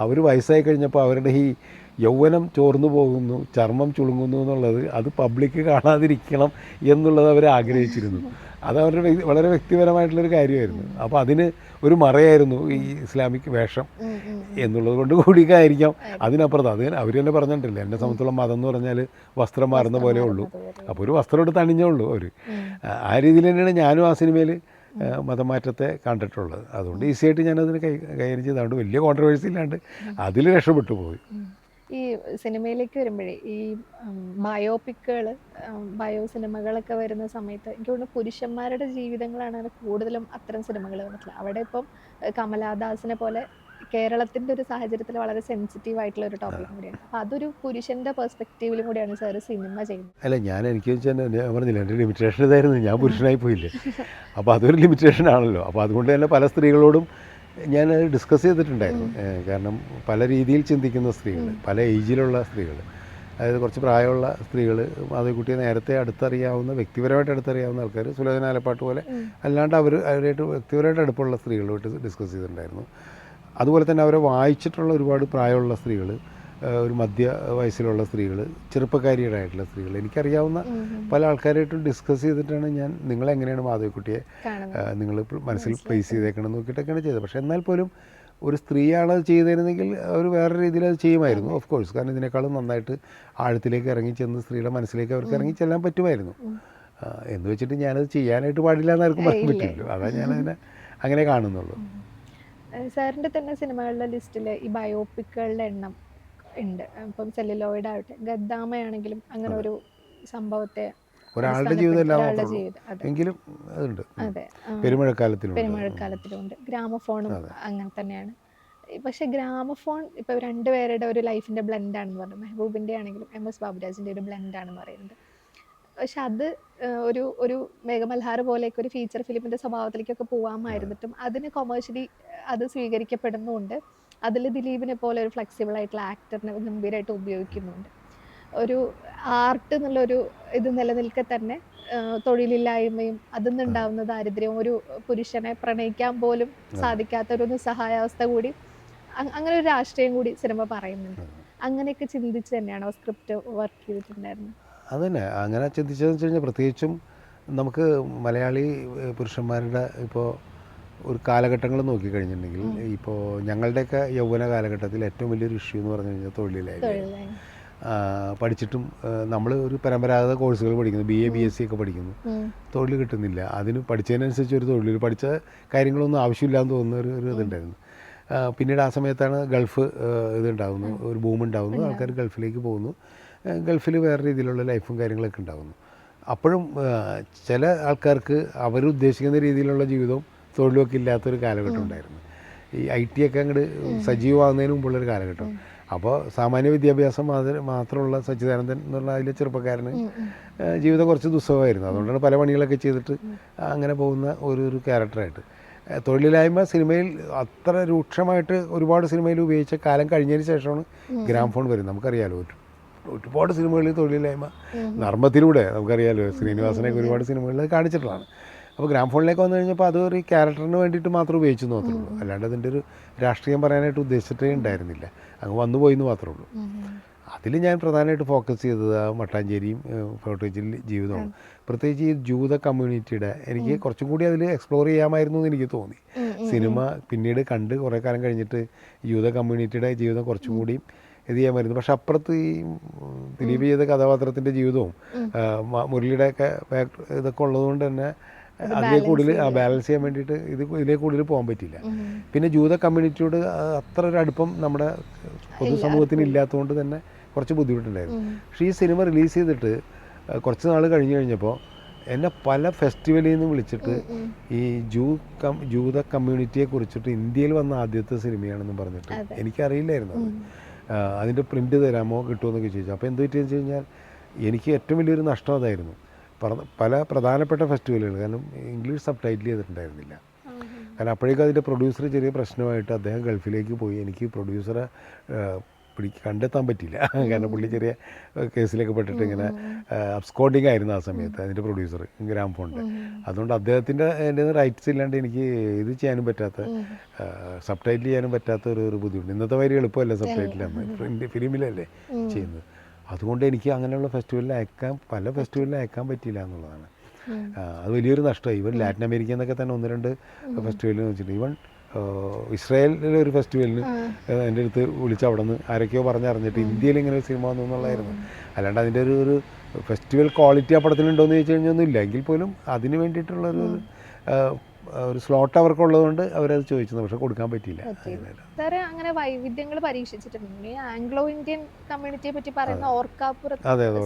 [SPEAKER 1] അവർ വയസ്സായി കഴിഞ്ഞപ്പോൾ അവരുടെ ഈ യൗവനം ചോർന്നു പോകുന്നു ചർമ്മം ചുളുങ്ങുന്നു എന്നുള്ളത് അത് പബ്ലിക് കാണാതിരിക്കണം എന്നുള്ളത് അവർ ആഗ്രഹിച്ചിരുന്നു. അത് അവരുടെ വളരെ വ്യക്തിപരമായിട്ടുള്ളൊരു കാര്യമായിരുന്നു. അപ്പോൾ അതിന് ഒരു മറയായിരുന്നു ഈ ഇസ്ലാമിക് വേഷം. എന്നുള്ളത് കൊണ്ട് കൂടിയൊക്കെയായിരിക്കാം. അതിനപ്പുറത്ത് അത് അവർ തന്നെ പറഞ്ഞിട്ടില്ല. എന്നെ സംബന്ധിച്ചുള്ള മതം എന്ന് പറഞ്ഞാൽ വസ്ത്രം മാറുന്ന പോലെ ഉള്ളൂ. അപ്പോൾ ഒരു വസ്ത്രം എടുത്ത് അണിഞ്ഞേ ഉള്ളൂ അവർ ആ രീതിയിൽ തന്നെയാണ് ഞാനും ആ സിനിമയിൽ മതമാറ്റത്തെ കണ്ടിട്ടുള്ളത്. അതുകൊണ്ട് ഈസിയായിട്ട് ഞാനതിന് കൈ കൈകാര്യം ചെയ്ത് അതുകൊണ്ട് വലിയ കോൺട്രവേഴ്സി ഇല്ലാണ്ട് അതിൽ രക്ഷപ്പെട്ടു പോയി.
[SPEAKER 2] ഈ സിനിമയിലേക്ക് വരുമ്പോഴേ ഈ ബയോപിക്കുകൾ ബയോ സിനിമകളൊക്കെ വരുന്ന സമയത്ത് എനിക്ക് തോന്നുന്നു പുരുഷന്മാരുടെ ജീവിതങ്ങളാണ് അങ്ങനെ കൂടുതലും അത്തരം സിനിമകൾ വന്നിട്ടുള്ളത്. അവിടെ ഇപ്പം കമലാദാസിനെ പോലെ കേരളത്തിന്റെ ഒരു സാഹചര്യത്തിൽ വളരെ സെൻസിറ്റീവ് ആയിട്ടുള്ള ഒരു ടോപ്പിക് കൂടിയാണ്. അപ്പൊ അതൊരു പുരുഷന്റെ പെർസ്പെക്റ്റീവിലും കൂടിയാണ് സാർ സിനിമ ചെയ്യുന്നത്.
[SPEAKER 1] അല്ല ഞാൻ എനിക്ക് ഞാൻ പറഞ്ഞില്ല എന്റെ ലിമിറ്റേഷൻ ഇതായിരുന്നു ഞാൻ പുരുഷനായി പോയില്ലേ. അപ്പോൾ അതൊരു ലിമിറ്റേഷൻ ആണല്ലോ. അപ്പോൾ അതുകൊണ്ട് തന്നെ പല സ്ത്രീകളോടും ഞാൻ ഡിസ്കസ് ചെയ്തിട്ടുണ്ടായിരുന്നു. കാരണം പല രീതിയിൽ ചിന്തിക്കുന്ന സ്ത്രീകൾ പല ഏജിലുള്ള സ്ത്രീകൾ അതായത് കുറച്ച് പ്രായമുള്ള സ്ത്രീകൾ മാധവിക്കുട്ടിയെ നേരത്തെ അടുത്തറിയാവുന്ന വ്യക്തിപരമായിട്ട് അടുത്തറിയാവുന്ന ആൾക്കാർ സുലോചന ആലപ്പാട്ട് പോലെ അല്ലാണ്ട് അവർ അവരായിട്ട് വ്യക്തിപരമായിട്ട് അടുപ്പമുള്ള സ്ത്രീകളുമായിട്ട് ഡിസ്കസ് ചെയ്തിട്ടുണ്ടായിരുന്നു. അതുപോലെ തന്നെ അവരെ വായിച്ചിട്ടുള്ള ഒരുപാട് പ്രായമുള്ള സ്ത്രീകൾ ഒരു മധ്യ വയസ്സിലുള്ള സ്ത്രീകൾ ചെറുപ്പക്കാരികളായിട്ടുള്ള സ്ത്രീകൾ എനിക്കറിയാവുന്ന. പല ആൾക്കാരായിട്ടും ഡിസ്കസ് ചെയ്തിട്ടാണ് ഞാൻ നിങ്ങളെങ്ങനെയാണ് മാധവിക്കുട്ടിയെ നിങ്ങൾ മനസ്സിൽ പ്ലേസ് ചെയ്തേക്കണം നോക്കിയിട്ടൊക്കെയാണ് ചെയ്തത്. പക്ഷേ എന്നാൽ പോലും ഒരു സ്ത്രീയാണ് അത് ചെയ്തിരുന്നെങ്കിൽ അവർ വേറെ രീതിയിൽ അത് ചെയ്യുമായിരുന്നു ഓഫ് കോഴ്സ് കാരണം ഇതിനേക്കാളും നന്നായിട്ട് ആഴത്തിലേക്ക് ഇറങ്ങി ചെന്ന് സ്ത്രീയുടെ മനസ്സിലേക്ക് അവർക്ക് ഇറങ്ങി ചെല്ലാൻ പറ്റുമായിരുന്നു. എന്ന് വെച്ചിട്ട് ഞാനത് ചെയ്യാനായിട്ട് പാടില്ല എന്ന് ആർക്കും പറയാൻ. പറ്റില്ലല്ലോ. അതാ ഞാനതിനെ അങ്ങനെ കാണുന്നുള്ളൂ.
[SPEAKER 2] സാറിന്റെ തന്നെ സിനിമകളുടെ ലിസ്റ്റിൽ ഈ ബയോപിക്കുകളുടെ എണ്ണം ഉണ്ട്. ഇപ്പം സെല്ലുലോയിഡ് ആവട്ടെ ഗദ്ദാമയാണെങ്കിലും അങ്ങനെ ഒരു സംഭവത്തെ
[SPEAKER 1] ഒരാളുടെ ജീവിതം എങ്കിലും അതുണ്ട്.
[SPEAKER 2] ആ.
[SPEAKER 1] പെരുമഴക്കാലത്തിലുണ്ട്
[SPEAKER 2] ഗ്രാമഫോണും അങ്ങനെ തന്നെയാണ്. പക്ഷെ ഗ്രാമഫോൺ ഇപ്പൊ രണ്ടുപേരുടെ ഒരു ലൈഫിന്റെ ബ്ലെൻഡ് ആണെന്ന് പറഞ്ഞു. മെഹബൂബിന്റെ ആണെങ്കിലും എം എസ് ബാബുരാജിന്റെ ഒരു ബ്ലെൻഡ് ആണെന്ന് പറയുന്നത് പക്ഷെ അത് ഒരു ഒരു മേഘമൽഹാർ പോലെയൊക്കെ ഒരു ഫീച്ചർ ഫിലിമിന്റെ സ്വഭാവത്തിലേക്കൊക്കെ പോകാമായിരുന്നിട്ടും അതിന് കൊമേഴ്ഷ്യലി അത് സ്വീകരിക്കപ്പെടുന്നുണ്ട് അതിൽ ദിലീപിനെ പോലെ ഒരു ഫ്ലെക്സിബിൾ ആയിട്ടുള്ള ആക്ടറിനെ ഗംഭീരമായിട്ട് ഉപയോഗിക്കുന്നുണ്ട്. ഒരു ആർട്ട് എന്നുള്ളൊരു ഇത് നിലനിൽക്കെ തന്നെ തൊഴിലില്ലായ്മയും അതിൽ നിന്നുണ്ടാവുന്ന ദാരിദ്ര്യവും ഒരു പുരുഷനെ പ്രണയിക്കാൻ പോലും സാധിക്കാത്ത ഒരു നിസ്സഹായാവസ്ഥ കൂടി അങ്ങനെ ഒരു രാഷ്ട്രീയം കൂടി സിനിമ പറയുന്നുണ്ട്. അങ്ങനെയൊക്കെ ചിന്തിച്ച് തന്നെയാണോ സ്ക്രിപ്റ്റ് വർക്ക് ചെയ്തിട്ടുണ്ടായിരുന്നത്?
[SPEAKER 1] അതന്നെ. അങ്ങനെ ചിന്തിച്ചതെന്ന് വെച്ച് കഴിഞ്ഞാൽ പ്രത്യേകിച്ചും നമുക്ക് മലയാളി പുരുഷന്മാരുടെ ഇപ്പോൾ ഒരു കാലഘട്ടങ്ങൾ നോക്കിക്കഴിഞ്ഞിട്ടുണ്ടെങ്കിൽ ഇപ്പോൾ ഞങ്ങളുടെയൊക്കെ യൗവന കാലഘട്ടത്തിൽ ഏറ്റവും വലിയൊരു ഇഷ്യൂ എന്ന് പറഞ്ഞു കഴിഞ്ഞാൽ തൊഴിലില്ലായ്മ. പഠിച്ചിട്ടും നമ്മൾ ഒരു പരമ്പരാഗത കോഴ്സുകൾ പഠിക്കുന്നു B A B S C ഒക്കെ പഠിക്കുന്നു. തൊഴിൽ കിട്ടുന്നില്ല. അതിന് പഠിച്ചതിനനുസരിച്ച് ഒരു തൊഴിൽ പഠിച്ച കാര്യങ്ങളൊന്നും ആവശ്യമില്ലാന്ന് തോന്നുന്ന ഒരു ഒരു ഇതുണ്ടായിരുന്നു. പിന്നീട് ആ സമയത്താണ് ഗൾഫ് ഇതുണ്ടാവുന്നു ഇതുണ്ടാകുന്നു ഒരു ബൂം ഉണ്ടാകുന്നു ആൾക്കാർ ഗൾഫിലേക്ക് പോകുന്നു. ഗൾഫിൽ വേറെ രീതിയിലുള്ള ലൈഫും കാര്യങ്ങളൊക്കെ ഉണ്ടാകുന്നു അപ്പോഴും ചില ആൾക്കാർക്ക് അവരുദ്ദേശിക്കുന്ന രീതിയിലുള്ള ജീവിതവും തൊഴിലും ഒക്കെ ഇല്ലാത്തൊരു കാലഘട്ടം ഉണ്ടായിരുന്നു. ഈ ഐ ടി ഒക്കെ അങ്ങോട്ട് സജീവമാകുന്നതിന് മുമ്പുള്ളൊരു കാലഘട്ടം. അപ്പോൾ സാമാന്യ വിദ്യാഭ്യാസം മാത്രം മാത്രമുള്ള സച്ചിദാനന്ദൻ എന്നുള്ള അതിലെ ചെറുപ്പക്കാരന് ജീവിതം കുറച്ച് ദുസ്സഹമായിരുന്നു. അതുകൊണ്ടാണ് പല പണികളൊക്കെ ചെയ്തിട്ട് അങ്ങനെ പോകുന്ന ഒരു ഒരു ക്യാരക്ടറായിട്ട്. തൊഴിലില്ലായ്മ സിനിമയിൽ അത്ര രൂക്ഷമായിട്ട് ഒരുപാട് സിനിമയിൽ ഉപയോഗിച്ച കാലം കഴിഞ്ഞതിന് ശേഷമാണ് ഗ്രാം ഫോൺ വരുന്നത്. നമുക്കറിയാലോ ഒരു- ഒരുപാട് സിനിമകളിൽ തൊഴിലില്ലായ്മ നർമ്മത്തിലൂടെ നമുക്കറിയാലോ ശ്രീനിവാസനെ ഒരുപാട് സിനിമകളിൽ കാണിച്ചിട്ടുള്ളതാണ്. അപ്പോൾ ഗ്രാംഫോണിലേക്ക് വന്നു കഴിഞ്ഞപ്പോൾ അത് ഒരു ക്യാരക്ടറിന് വേണ്ടിയിട്ട് മാത്രം ഉപയോഗിച്ചു എന്ന് മാത്രമേ ഉള്ളൂ. അല്ലാണ്ട് അതിന്റെ ഒരു രാഷ്ട്രീയം പറയാനായിട്ട് ഉദ്ദേശിച്ചിട്ടേ ഉണ്ടായിരുന്നില്ല. അങ്ങ് വന്നു പോയി എന്ന് മാത്രമേ ഉള്ളൂ. അതിൽ ഞാൻ പ്രധാനമായിട്ട് ഫോക്കസ് ചെയ്തത് ആ മട്ടാഞ്ചേരിയും ഫോട്ടോജിൽ ജീവിതമാണ്. പ്രത്യേകിച്ച് ഈ ജൂത കമ്മ്യൂണിറ്റിയുടെ എനിക്ക് കുറച്ചും കൂടി അതിൽ എക്സ്പ്ലോർ ചെയ്യാമായിരുന്നു എന്ന് എനിക്ക് തോന്നി. സിനിമ പിന്നീട് കണ്ട് കുറേ കാലം കഴിഞ്ഞിട്ട് ജൂത കമ്മ്യൂണിറ്റിയുടെ ജീവിതം കുറച്ചും കൂടി ഇത് ചെയ്യാമായിരുന്നു പക്ഷെ അപ്പുറത്ത് ഈ ദിലീപ് ചെയ്ത കഥാപാത്രത്തിന്റെ ജീവിതവും മുരളിയുടെയൊക്കെ മുരളിയുടെ ഒക്കെ ഇതൊക്കെ ഉള്ളതുകൊണ്ട് തന്നെ അതിനെ കൂടുതൽ ബാലൻസ് ചെയ്യാൻ വേണ്ടിയിട്ട് ഇത് ഇതിലെ കൂടുതൽ പോകാൻ പറ്റില്ല പിന്നെ ജൂത കമ്മ്യൂണിറ്റിയോട് അത്ര ഒരു അടുപ്പം നമ്മുടെ പൊതുസമൂഹത്തിന് ഇല്ലാത്തതുകൊണ്ട് തന്നെ കുറച്ച് ബുദ്ധിമുട്ടുണ്ടായിരുന്നു. പക്ഷേ ഈ സിനിമ റിലീസ് ചെയ്തിട്ട് കുറച്ച് നാൾ കഴിഞ്ഞ് കഴിഞ്ഞപ്പോൾ എന്നെ പല ഫെസ്റ്റിവലിൽ നിന്ന് വിളിച്ചിട്ട് ഈ ജൂ കം ജൂത കമ്മ്യൂണിറ്റിയെ കുറിച്ചിട്ട് ഇന്ത്യയിൽ വന്ന ആദ്യത്തെ സിനിമയാണെന്ന് പറഞ്ഞിട്ട്. എനിക്കറിയില്ലായിരുന്നു അതിന്റെ പ്രിന്റ് തരാമോ കിട്ടുമോ എന്നൊക്കെ ചോദിച്ചു. അപ്പോൾ എന്ത് പറ്റിയെന്ന് വെച്ച് കഴിഞ്ഞാൽ എനിക്ക് ഏറ്റവും വലിയൊരു നഷ്ടം അതായിരുന്നു. പല പ്രധാനപ്പെട്ട ഫെസ്റ്റിവലുകൾ. കാരണം ഇംഗ്ലീഷ് സബ് ടൈറ്റിൽ ചെയ്തിട്ടുണ്ടായിരുന്നില്ല. കാരണം അപ്പോഴേക്കും അതിന്റെ പ്രൊഡ്യൂസർ ചെറിയ പ്രശ്നമായിട്ട് അദ്ദേഹം ഗൾഫിലേക്ക് പോയി. എനിക്ക് പ്രൊഡ്യൂസറെ പിടി കണ്ടെത്താൻ പറ്റിയില്ല. കാരണം പുള്ളി ചെറിയ കേസിലൊക്കെ പെട്ടിട്ട് ഇങ്ങനെ അബ്സ്കോണ്ടിങ് ആയിരുന്നു ആ സമയത്ത് അതിന്റെ പ്രൊഡ്യൂസർ ഗ്രാം ഫോണിന്റെ അതുകൊണ്ട് അദ്ദേഹത്തിന്റെ എന്റെ റൈറ്റ്സ് ഇല്ലാണ്ട് എനിക്ക് ഇത് ചെയ്യാനും പറ്റാത്ത സബ് ടൈറ്റിൽ ചെയ്യാനും പറ്റാത്ത ഒരു ഒരു ബുദ്ധിമുട്ട്. ഇന്നത്തെ വരി എളുപ്പമല്ല സബ് ടൈറ്റിലാണ് ഫിലിമിലല്ലേ ചെയ്യുന്നത്. അതുകൊണ്ട് എനിക്ക് അങ്ങനെയുള്ള ഫെസ്റ്റിവലിൽ അയക്കാൻ പല ഫെസ്റ്റിവലിൽ അയക്കാൻ പറ്റിയില്ല എന്നുള്ളതാണ്. അത് വലിയൊരു നഷ്ടമായി ഇവൻ ലാറ്റിൻ അമേരിക്ക എന്നൊക്കെ തന്നെ ഒന്ന് രണ്ട് ഫെസ്റ്റിവലിൽ വെച്ചിട്ടുണ്ട് ഇവൻ ഇസ്രായേലിലെ ഒരു ഫെസ്റ്റിവലിന് എന്റെ അടുത്ത് വിളിച്ച് അവിടെ നിന്ന് ആരൊക്കെയോ പറഞ്ഞറിഞ്ഞിട്ട് ഇന്ത്യയിൽ ഇങ്ങനെ ഒരു സിനിമ വന്നു എന്നുള്ളതായിരുന്നു. അല്ലാണ്ട് അതിന്റെ ഒരു ഒരു ഫെസ്റ്റിവൽ ക്വാളിറ്റി ആ പടത്തിലുണ്ടോ എന്ന് ചോദിച്ചു കഴിഞ്ഞാൽ ഒന്നുമില്ല എങ്കിൽ പോലും അതിന് വേണ്ടിയിട്ടുള്ള ഒരു സ്ലോട്ട് അവർക്കുള്ളതുകൊണ്ട് അവരത് ചോദിച്ചത് പക്ഷെ കൊടുക്കാൻ പറ്റിയില്ല. അങ്ങനെ.
[SPEAKER 2] അങ്ങനെ വൈവിധ്യങ്ങൾ പരീക്ഷിച്ചിട്ടുണ്ട്. ആംഗ്ലോ ഇന്ത്യൻ കമ്മ്യൂണിറ്റിയെ പറ്റി പറയുന്ന ഓർക്കാപ്പുറത്ത്
[SPEAKER 1] അതെ അതെ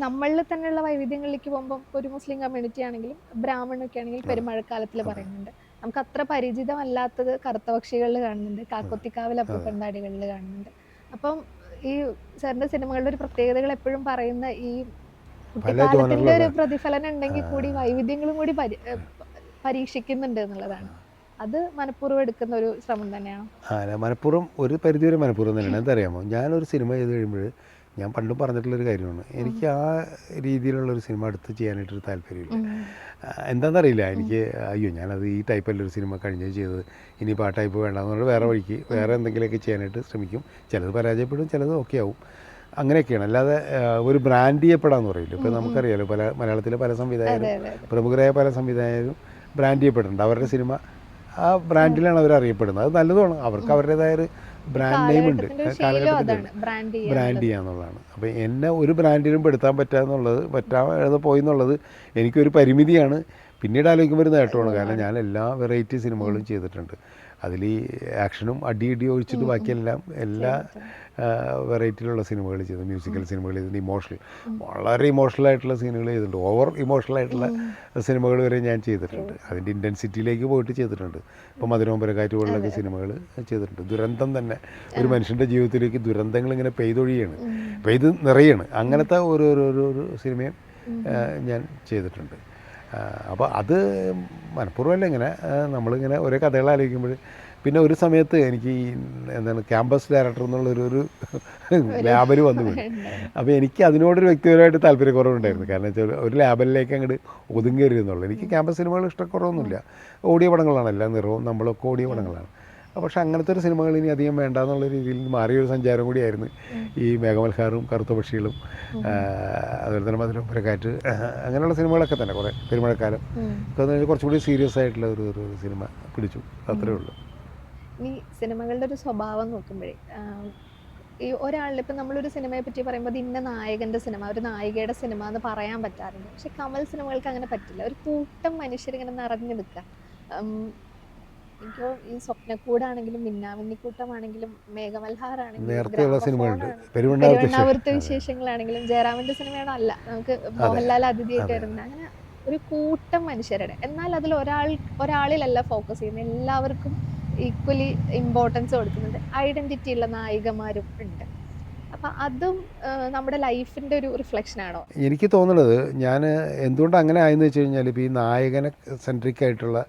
[SPEAKER 2] നമ്മളിൽ തന്നെയുള്ള വൈവിധ്യങ്ങളിലേക്ക് പോകുമ്പോൾ ഒരു മുസ്ലിം കമ്മ്യൂണിറ്റി ആണെങ്കിലും ബ്രാഹ്മണൊക്കെ ആണെങ്കിലും പെരുമഴക്കാലത്തിൽ പറയുന്നുണ്ട്. നമുക്ക് അത്ര പരിചിതമല്ലാത്തത് കറുത്ത പക്ഷികളിൽ കാണുന്നുണ്ട്. കാക്കൊത്തിക്കാവിൽ അപ്പുപണ്ടാടികളിൽ കാണുന്നുണ്ട്. അപ്പം ഈ സാറിന്റെ സിനിമകളുടെ ഒരു പ്രത്യേകതകൾ എപ്പോഴും പറയുന്ന ഈ കുട്ടിക്കാലത്തിന്റെ ഒരു പ്രതിഫലനം ഉണ്ടെങ്കിൽ കൂടി വൈവിധ്യങ്ങളും കൂടി പരീക്ഷിക്കുന്നുണ്ട് എന്നുള്ളതാണ്. അത് മനഃപൂർവം എടുക്കുന്ന ഒരു ശ്രമം തന്നെയാണ്.
[SPEAKER 1] ആ മനഃപൂർവം ഒരു പരിധിവരെ മനഃപൂർവം തന്നെയാണ്. എന്തറിയാമോ ഞാനൊരു സിനിമ ചെയ്ത് കഴിയുമ്പോൾ ഞാൻ പണ്ടും പറഞ്ഞിട്ടുള്ളൊരു കാര്യമാണ്. എനിക്ക് ആ രീതിയിലുള്ള ഒരു സിനിമ അടുത്ത് ചെയ്യാനായിട്ടൊരു താല്പര്യമില്ല. എന്താണെന്നറിയില്ല. എനിക്ക് അയ്യോ ഞാനത് ഈ ടൈപ്പല്ല ഒരു സിനിമ കഴിഞ്ഞ ചെയ്തത്. ഇനിയിപ്പോൾ ആ ടൈപ്പ് വേണ്ടെന്ന് പറഞ്ഞാൽ വേറെ വഴിക്ക് വേറെ എന്തെങ്കിലുമൊക്കെ ചെയ്യാനായിട്ട് ശ്രമിക്കും. ചിലത് പരാജയപ്പെടും ചിലത് ഓക്കെ ആവും അങ്ങനെയൊക്കെയാണ്. അല്ലാതെ ഒരു ബ്രാൻഡ് ചെയ്യപ്പെടാന്ന് പറയില്ല ഇപ്പോൾ നമുക്കറിയാലോ പല മലയാളത്തിലെ പല സംവിധായകരും പ്രമുഖരായ പല സംവിധായകരും ബ്രാൻഡ് ചെയ്യപ്പെടുന്നുണ്ട് അവരുടെ സിനിമ ആ ബ്രാൻഡിലാണ് അവർ അറിയപ്പെടുന്നത്. അത് നല്ലതുമാണ്. അവർക്ക് അവരുടേതായ ഒരു ബ്രാൻഡ് നെയിം ഉണ്ട്.
[SPEAKER 2] ചെയ്യാൻ
[SPEAKER 1] ബ്രാൻഡ് ചെയ്യാന്നുള്ളതാണ് അപ്പോൾ എന്നെ ഒരു ബ്രാൻഡിലും പെടുത്താൻ പറ്റാന്നുള്ളത് പറ്റാതെ പോയി എന്നുള്ളത് എനിക്കൊരു പരിമിതിയാണ്. പിന്നീട് ആലോചിക്കുമ്പോൾ ഒരു നേട്ടമാണ്. കാരണം ഞാൻ എല്ലാ വെറൈറ്റി സിനിമകളും ചെയ്തിട്ടുണ്ട്. അതിൽ ഈ ആക്ഷനും അടി ഇടി ഒഴിച്ചിട്ട് ബാക്കിയെല്ലാം എല്ലാ വെറൈറ്റിയിലുള്ള സിനിമകൾ ചെയ്തു. മ്യൂസിക്കൽ സിനിമകൾ ചെയ്തിട്ടുണ്ട്. ഇമോഷണൽ. വളരെ ഇമോഷണൽ ആയിട്ടുള്ള സിനിമകൾ ചെയ്തിട്ടുണ്ട്. ഓവർ ഇമോഷണൽ ആയിട്ടുള്ള സിനിമകൾ വരെ ഞാൻ ചെയ്തിട്ടുണ്ട്. അതിന്റെ ഇന്റൻസിറ്റിയിലേക്ക് പോയിട്ട് ചെയ്തിട്ടുണ്ട്. ഇപ്പോൾ മധുരോമ്പരക്കാറ്റ് പോലുള്ളൊക്കെ സിനിമകൾ ചെയ്തിട്ടുണ്ട്. ദുരന്തം തന്നെ. ഒരു മനുഷ്യന്റെ ജീവിതത്തിലേക്ക് ദുരന്തങ്ങൾ ഇങ്ങനെ പെയ്തൊഴിയാണ്. പെയ്ത് നിറയാണ്. അങ്ങനത്തെ ഓരോരോരോ സിനിമയും ഞാൻ ചെയ്തിട്ടുണ്ട്. അപ്പോൾ അത് മനഃപൂർവമല്ല ഇങ്ങനെ നമ്മളിങ്ങനെ ഓരോ കഥകൾ ആലോചിക്കുമ്പോൾ. പിന്നെ ഒരു സമയത്ത് എനിക്ക് ഈ എന്താണ് ക്യാമ്പസ് ഡയറക്ടർ എന്നുള്ളൊരു ഒരു ലാബിൽ വന്നു പോയി. അപ്പോൾ എനിക്ക് അതിനോടൊരു വ്യക്തിപരമായിട്ട് താല്പര്യക്കുറവുണ്ടായിരുന്നു. കാരണം വെച്ചാൽ ഒരു ലാബലിലേക്ക് അങ്ങോട്ട് ഒതുങ്ങരുതെന്നുള്ളൂ. എനിക്ക് ക്യാമ്പസ് സിനിമകൾ ഇഷ്ടക്കുറവൊന്നുമില്ല. ഓഡിയോ പടങ്ങളാണ് എല്ലാ നിറവും നമ്മളൊക്കെ ഓഡിയോ പടങ്ങളാണ്. പക്ഷേ അങ്ങനത്തെ ഒരു സിനിമകൾ ഇനി അധികം വേണ്ട എന്നുള്ള രീതിയിൽ മാറിയൊരു സഞ്ചാരം കൂടിയായിരുന്നു. ഈ മേഘമൽഹാറും കറുത്ത പക്ഷികളും അതുപോലെ തന്നെ മധുരപ്പുരക്കാറ്റ് അങ്ങനെയുള്ള സിനിമകളൊക്കെ തന്നെ കുറേ പെരുമഴക്കാലം. കുറച്ചുകൂടി സീരിയസ് ആയിട്ടുള്ള ഒരു ഒരു സിനിമ പിടിച്ചു. അത്രേ ഉള്ളൂ.
[SPEAKER 2] ഈ സിനിമകളുടെ ഒരു സ്വഭാവം നോക്കുമ്പോഴേ ഈ ഒരാളിൽ ഇപ്പം നമ്മളൊരു സിനിമയെ പറ്റി പറയുമ്പോൾ ഇന്ന നായകന്റെ സിനിമ ഒരു നായികയുടെ സിനിമ എന്ന് പറയാൻ പറ്റാറുണ്ട് പക്ഷെ കമൽ സിനിമകൾക്ക് അങ്ങനെ പറ്റില്ല. ഒരു കൂട്ടം മനുഷ്യരിങ്ങനെ നിറഞ്ഞു നിൽക്കുക. എനിക്ക് ഈ സ്വപ്നക്കൂടാണെങ്കിലും മിന്നാമിന്നിക്കൂട്ടമാണെങ്കിലും മേഘമൽഹാറാണെങ്കിലും
[SPEAKER 1] പെരുവണ്ണാവത്തെ
[SPEAKER 2] പെരുവണ്ണാവൃത്ത വിശേഷങ്ങളാണെങ്കിലും ജയറാമിന്റെ സിനിമയാണോ അല്ല നമുക്ക് മോഹൻലാൽ അതിഥിയായിട്ട് വരുന്നത്. അങ്ങനെ ഒരു കൂട്ടം മനുഷ്യരുടെ. എന്നാൽ അതിൽ ഒരാൾ ഒരാളിലല്ല ഫോക്കസ് ചെയ്യുന്നത്. എല്ലാവർക്കും ഈക്വലി ഇമ്പോർട്ടൻസ് കൊടുക്കുന്നുണ്ട്. ഐഡന്റിറ്റി ഉള്ള നായികമാരും ഉണ്ട്. അപ്പം അതും നമ്മുടെ ലൈഫിന്റെ ഒരു റിഫ്ലക്ഷൻ ആണോ?
[SPEAKER 1] എനിക്ക് തോന്നുന്നത് ഞാൻ എന്തുകൊണ്ട് അങ്ങനെ ആയെന്ന് വെച്ച് കഴിഞ്ഞാൽ ഇപ്പോൾ ഈ നായകനെ സെൻട്രിക് ആയിട്ടുള്ള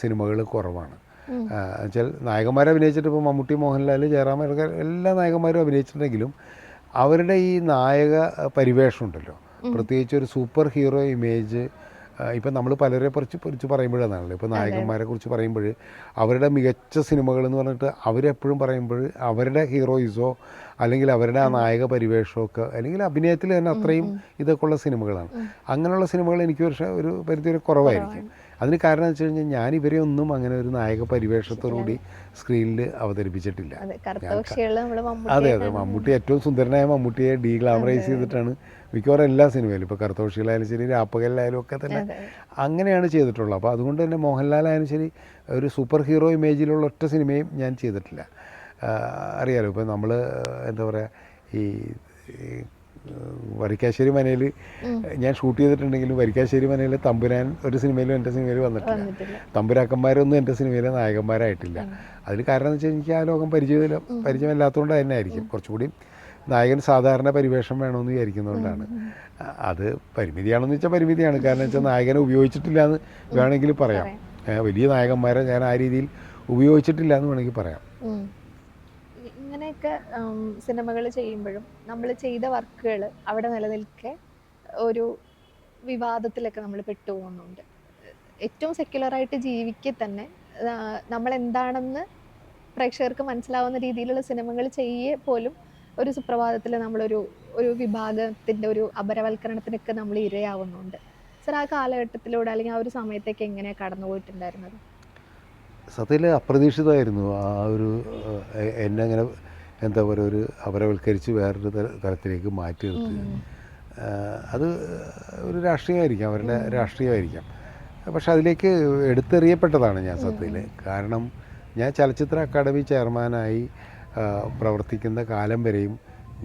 [SPEAKER 1] സിനിമകൾ കുറവാണ്. എന്നുവെച്ചാൽ നായകന്മാരെ അഭിനയിച്ചിട്ട് ഇപ്പോൾ മമ്മൂട്ടി മോഹൻലാൽ ജയറാം എല്ലാ നായകന്മാരും അഭിനയിച്ചിട്ടുണ്ടെങ്കിലും അവരുടെ ഈ നായക പരിവേഷം ഉണ്ടല്ലോ. പ്രത്യേകിച്ച് ഒരു സൂപ്പർ ഹീറോ ഇമേജ് ഇപ്പം നമ്മൾ പലരെ കുറിച്ച് കുറിച്ച് പറയുമ്പോഴാണല്ലോ. ഇപ്പോൾ നായകന്മാരെ കുറിച്ച് പറയുമ്പോൾ അവരുടെ മികച്ച സിനിമകൾ എന്ന് പറഞ്ഞിട്ട് അവരെപ്പോഴും പറയുമ്പോൾ അവരുടെ ഹീറോയിസോ അല്ലെങ്കിൽ അവരുടെ ആ നായക പരിവേഷമൊക്കെ അല്ലെങ്കിൽ അഭിനയത്തിൽ തന്നെ അത്രയും ഇതൊക്കെ ഉള്ള സിനിമകളാണ്. അങ്ങനെയുള്ള സിനിമകൾ എനിക്ക് പക്ഷേ ഒരു പരിധി ഒരു കുറവായിരിക്കും അതിന് കാരണം എന്ന് വെച്ച് കഴിഞ്ഞാൽ ഞാൻ ഇവരെ ഒന്നും അങ്ങനെ ഒരു നായക പരിവേഷത്തോടുകൂടി സ്ക്രീനിൽ അവതരിപ്പിച്ചിട്ടില്ല.
[SPEAKER 2] അതെ
[SPEAKER 1] അതെ
[SPEAKER 2] മമ്മൂട്ടി
[SPEAKER 1] ഏറ്റവും സുന്ദരനായ മമ്മൂട്ടിയെ ഡീ ഗ്ലാമറൈസ് ചെയ്തിട്ടാണ് മിക്കവാറും എല്ലാ സിനിമയിലും. ഇപ്പോൾ കർത്തോഷികളായാലും ശരി രാപ്പകലിലായാലും ഒക്കെ തന്നെ അങ്ങനെയാണ് ചെയ്തിട്ടുള്ളത്. അപ്പോൾ അതുകൊണ്ട് തന്നെ മോഹൻലാലായാലും ശരി ഒരു സൂപ്പർ ഹീറോ ഇമേജിലുള്ള ഒറ്റ സിനിമയും ഞാൻ ചെയ്തിട്ടില്ല. അറിയാലോ ഇപ്പോൾ നമ്മൾ എന്താ പറയുക ഈ, വരിക്കാശ്ശേരി മനയിൽ ഞാൻ ഷൂട്ട് ചെയ്തിട്ടുണ്ടെങ്കിലും വരിക്കാശ്ശേരി മനയിൽ തമ്പുരാൻ ഒരു സിനിമയിലും എന്റെ സിനിമയിൽ വന്നിട്ടില്ല. തമ്പുരാക്കന്മാരൊന്നും എന്റെ സിനിമയിലെ നായകന്മാരായിട്ടില്ല. അതിന് കാരണം എന്ന് വെച്ചാൽ എനിക്ക് ആ ലോകം പരിചയമില്ല പരിചയമില്ലാത്തതുകൊണ്ട് തന്നെ ആയിരിക്കും കുറച്ചുകൂടി നായകൻ സാധാരണ പരിവേഷം വേണമെന്ന് വിചാരിക്കുന്നതുകൊണ്ടാണ്. അത് പരിമിതിയാണെന്ന് വെച്ചാൽ പരിമിതിയാണ്. കാരണം വെച്ചാൽ നായകനെ ഉപയോഗിച്ചിട്ടില്ല എന്ന് വേണമെങ്കിൽ പറയാം. വലിയ നായകന്മാരെ ഞാൻ ആ രീതിയിൽ ഉപയോഗിച്ചിട്ടില്ല എന്ന് വേണമെങ്കിൽ പറയാം.
[SPEAKER 2] നമ്മളൊക്കെ സിനിമകൾ ചെയ്യുമ്പോഴും നമ്മൾ ചെയ്ത വർക്കുകൾ അവിടെ നിലനിൽക്കെ ഒരു വിവാദത്തിലൊക്കെ നമ്മൾ പെട്ടുപോകുന്നുണ്ട് ഏറ്റവും സെക്യുലറായിട്ട് ജീവിക്കെ തന്നെ നമ്മൾ എന്താണെന്ന് പ്രേക്ഷകർക്ക് മനസ്സിലാവുന്ന രീതിയിലുള്ള സിനിമകൾ ചെയ്യേ പോലും ഒരു സുപ്രഭാതത്തിൽ നമ്മളൊരു ഒരു വിഭാഗത്തിന്റെ ഒരു അപരവൽക്കരണത്തിനൊക്കെ നമ്മൾ ഇരയാവുന്നുണ്ട്. സർ ആ കാലഘട്ടത്തിലൂടെ അല്ലെങ്കിൽ ആ ഒരു സമയത്തേക്ക് എങ്ങനെയാണ് കടന്നു പോയിട്ടുണ്ടായിരുന്നത്
[SPEAKER 1] സത്യത്തിൽ അപ്രതീക്ഷിതമായിരുന്നു. ആ ഒരു എന്നെ അങ്ങനെ എന്താ പറയുക ഒരു അപരവൽക്കരിച്ച് വേറൊരു തരത്തിലേക്ക് തലത്തിലേക്ക് മാറ്റി നിർത്തി. അത് ഒരു രാഷ്ട്രീയമായിരിക്കാം അവരുടെ രാഷ്ട്രീയമായിരിക്കാം. പക്ഷെ അതിലേക്ക് എടുത്തെറിയപ്പെട്ടതാണ് ഞാൻ സത്യത്തിൽ. കാരണം ഞാൻ ചലച്ചിത്ര അക്കാദമി ചെയർമാനായി പ്രവർത്തിക്കുന്ന കാലം വരെയും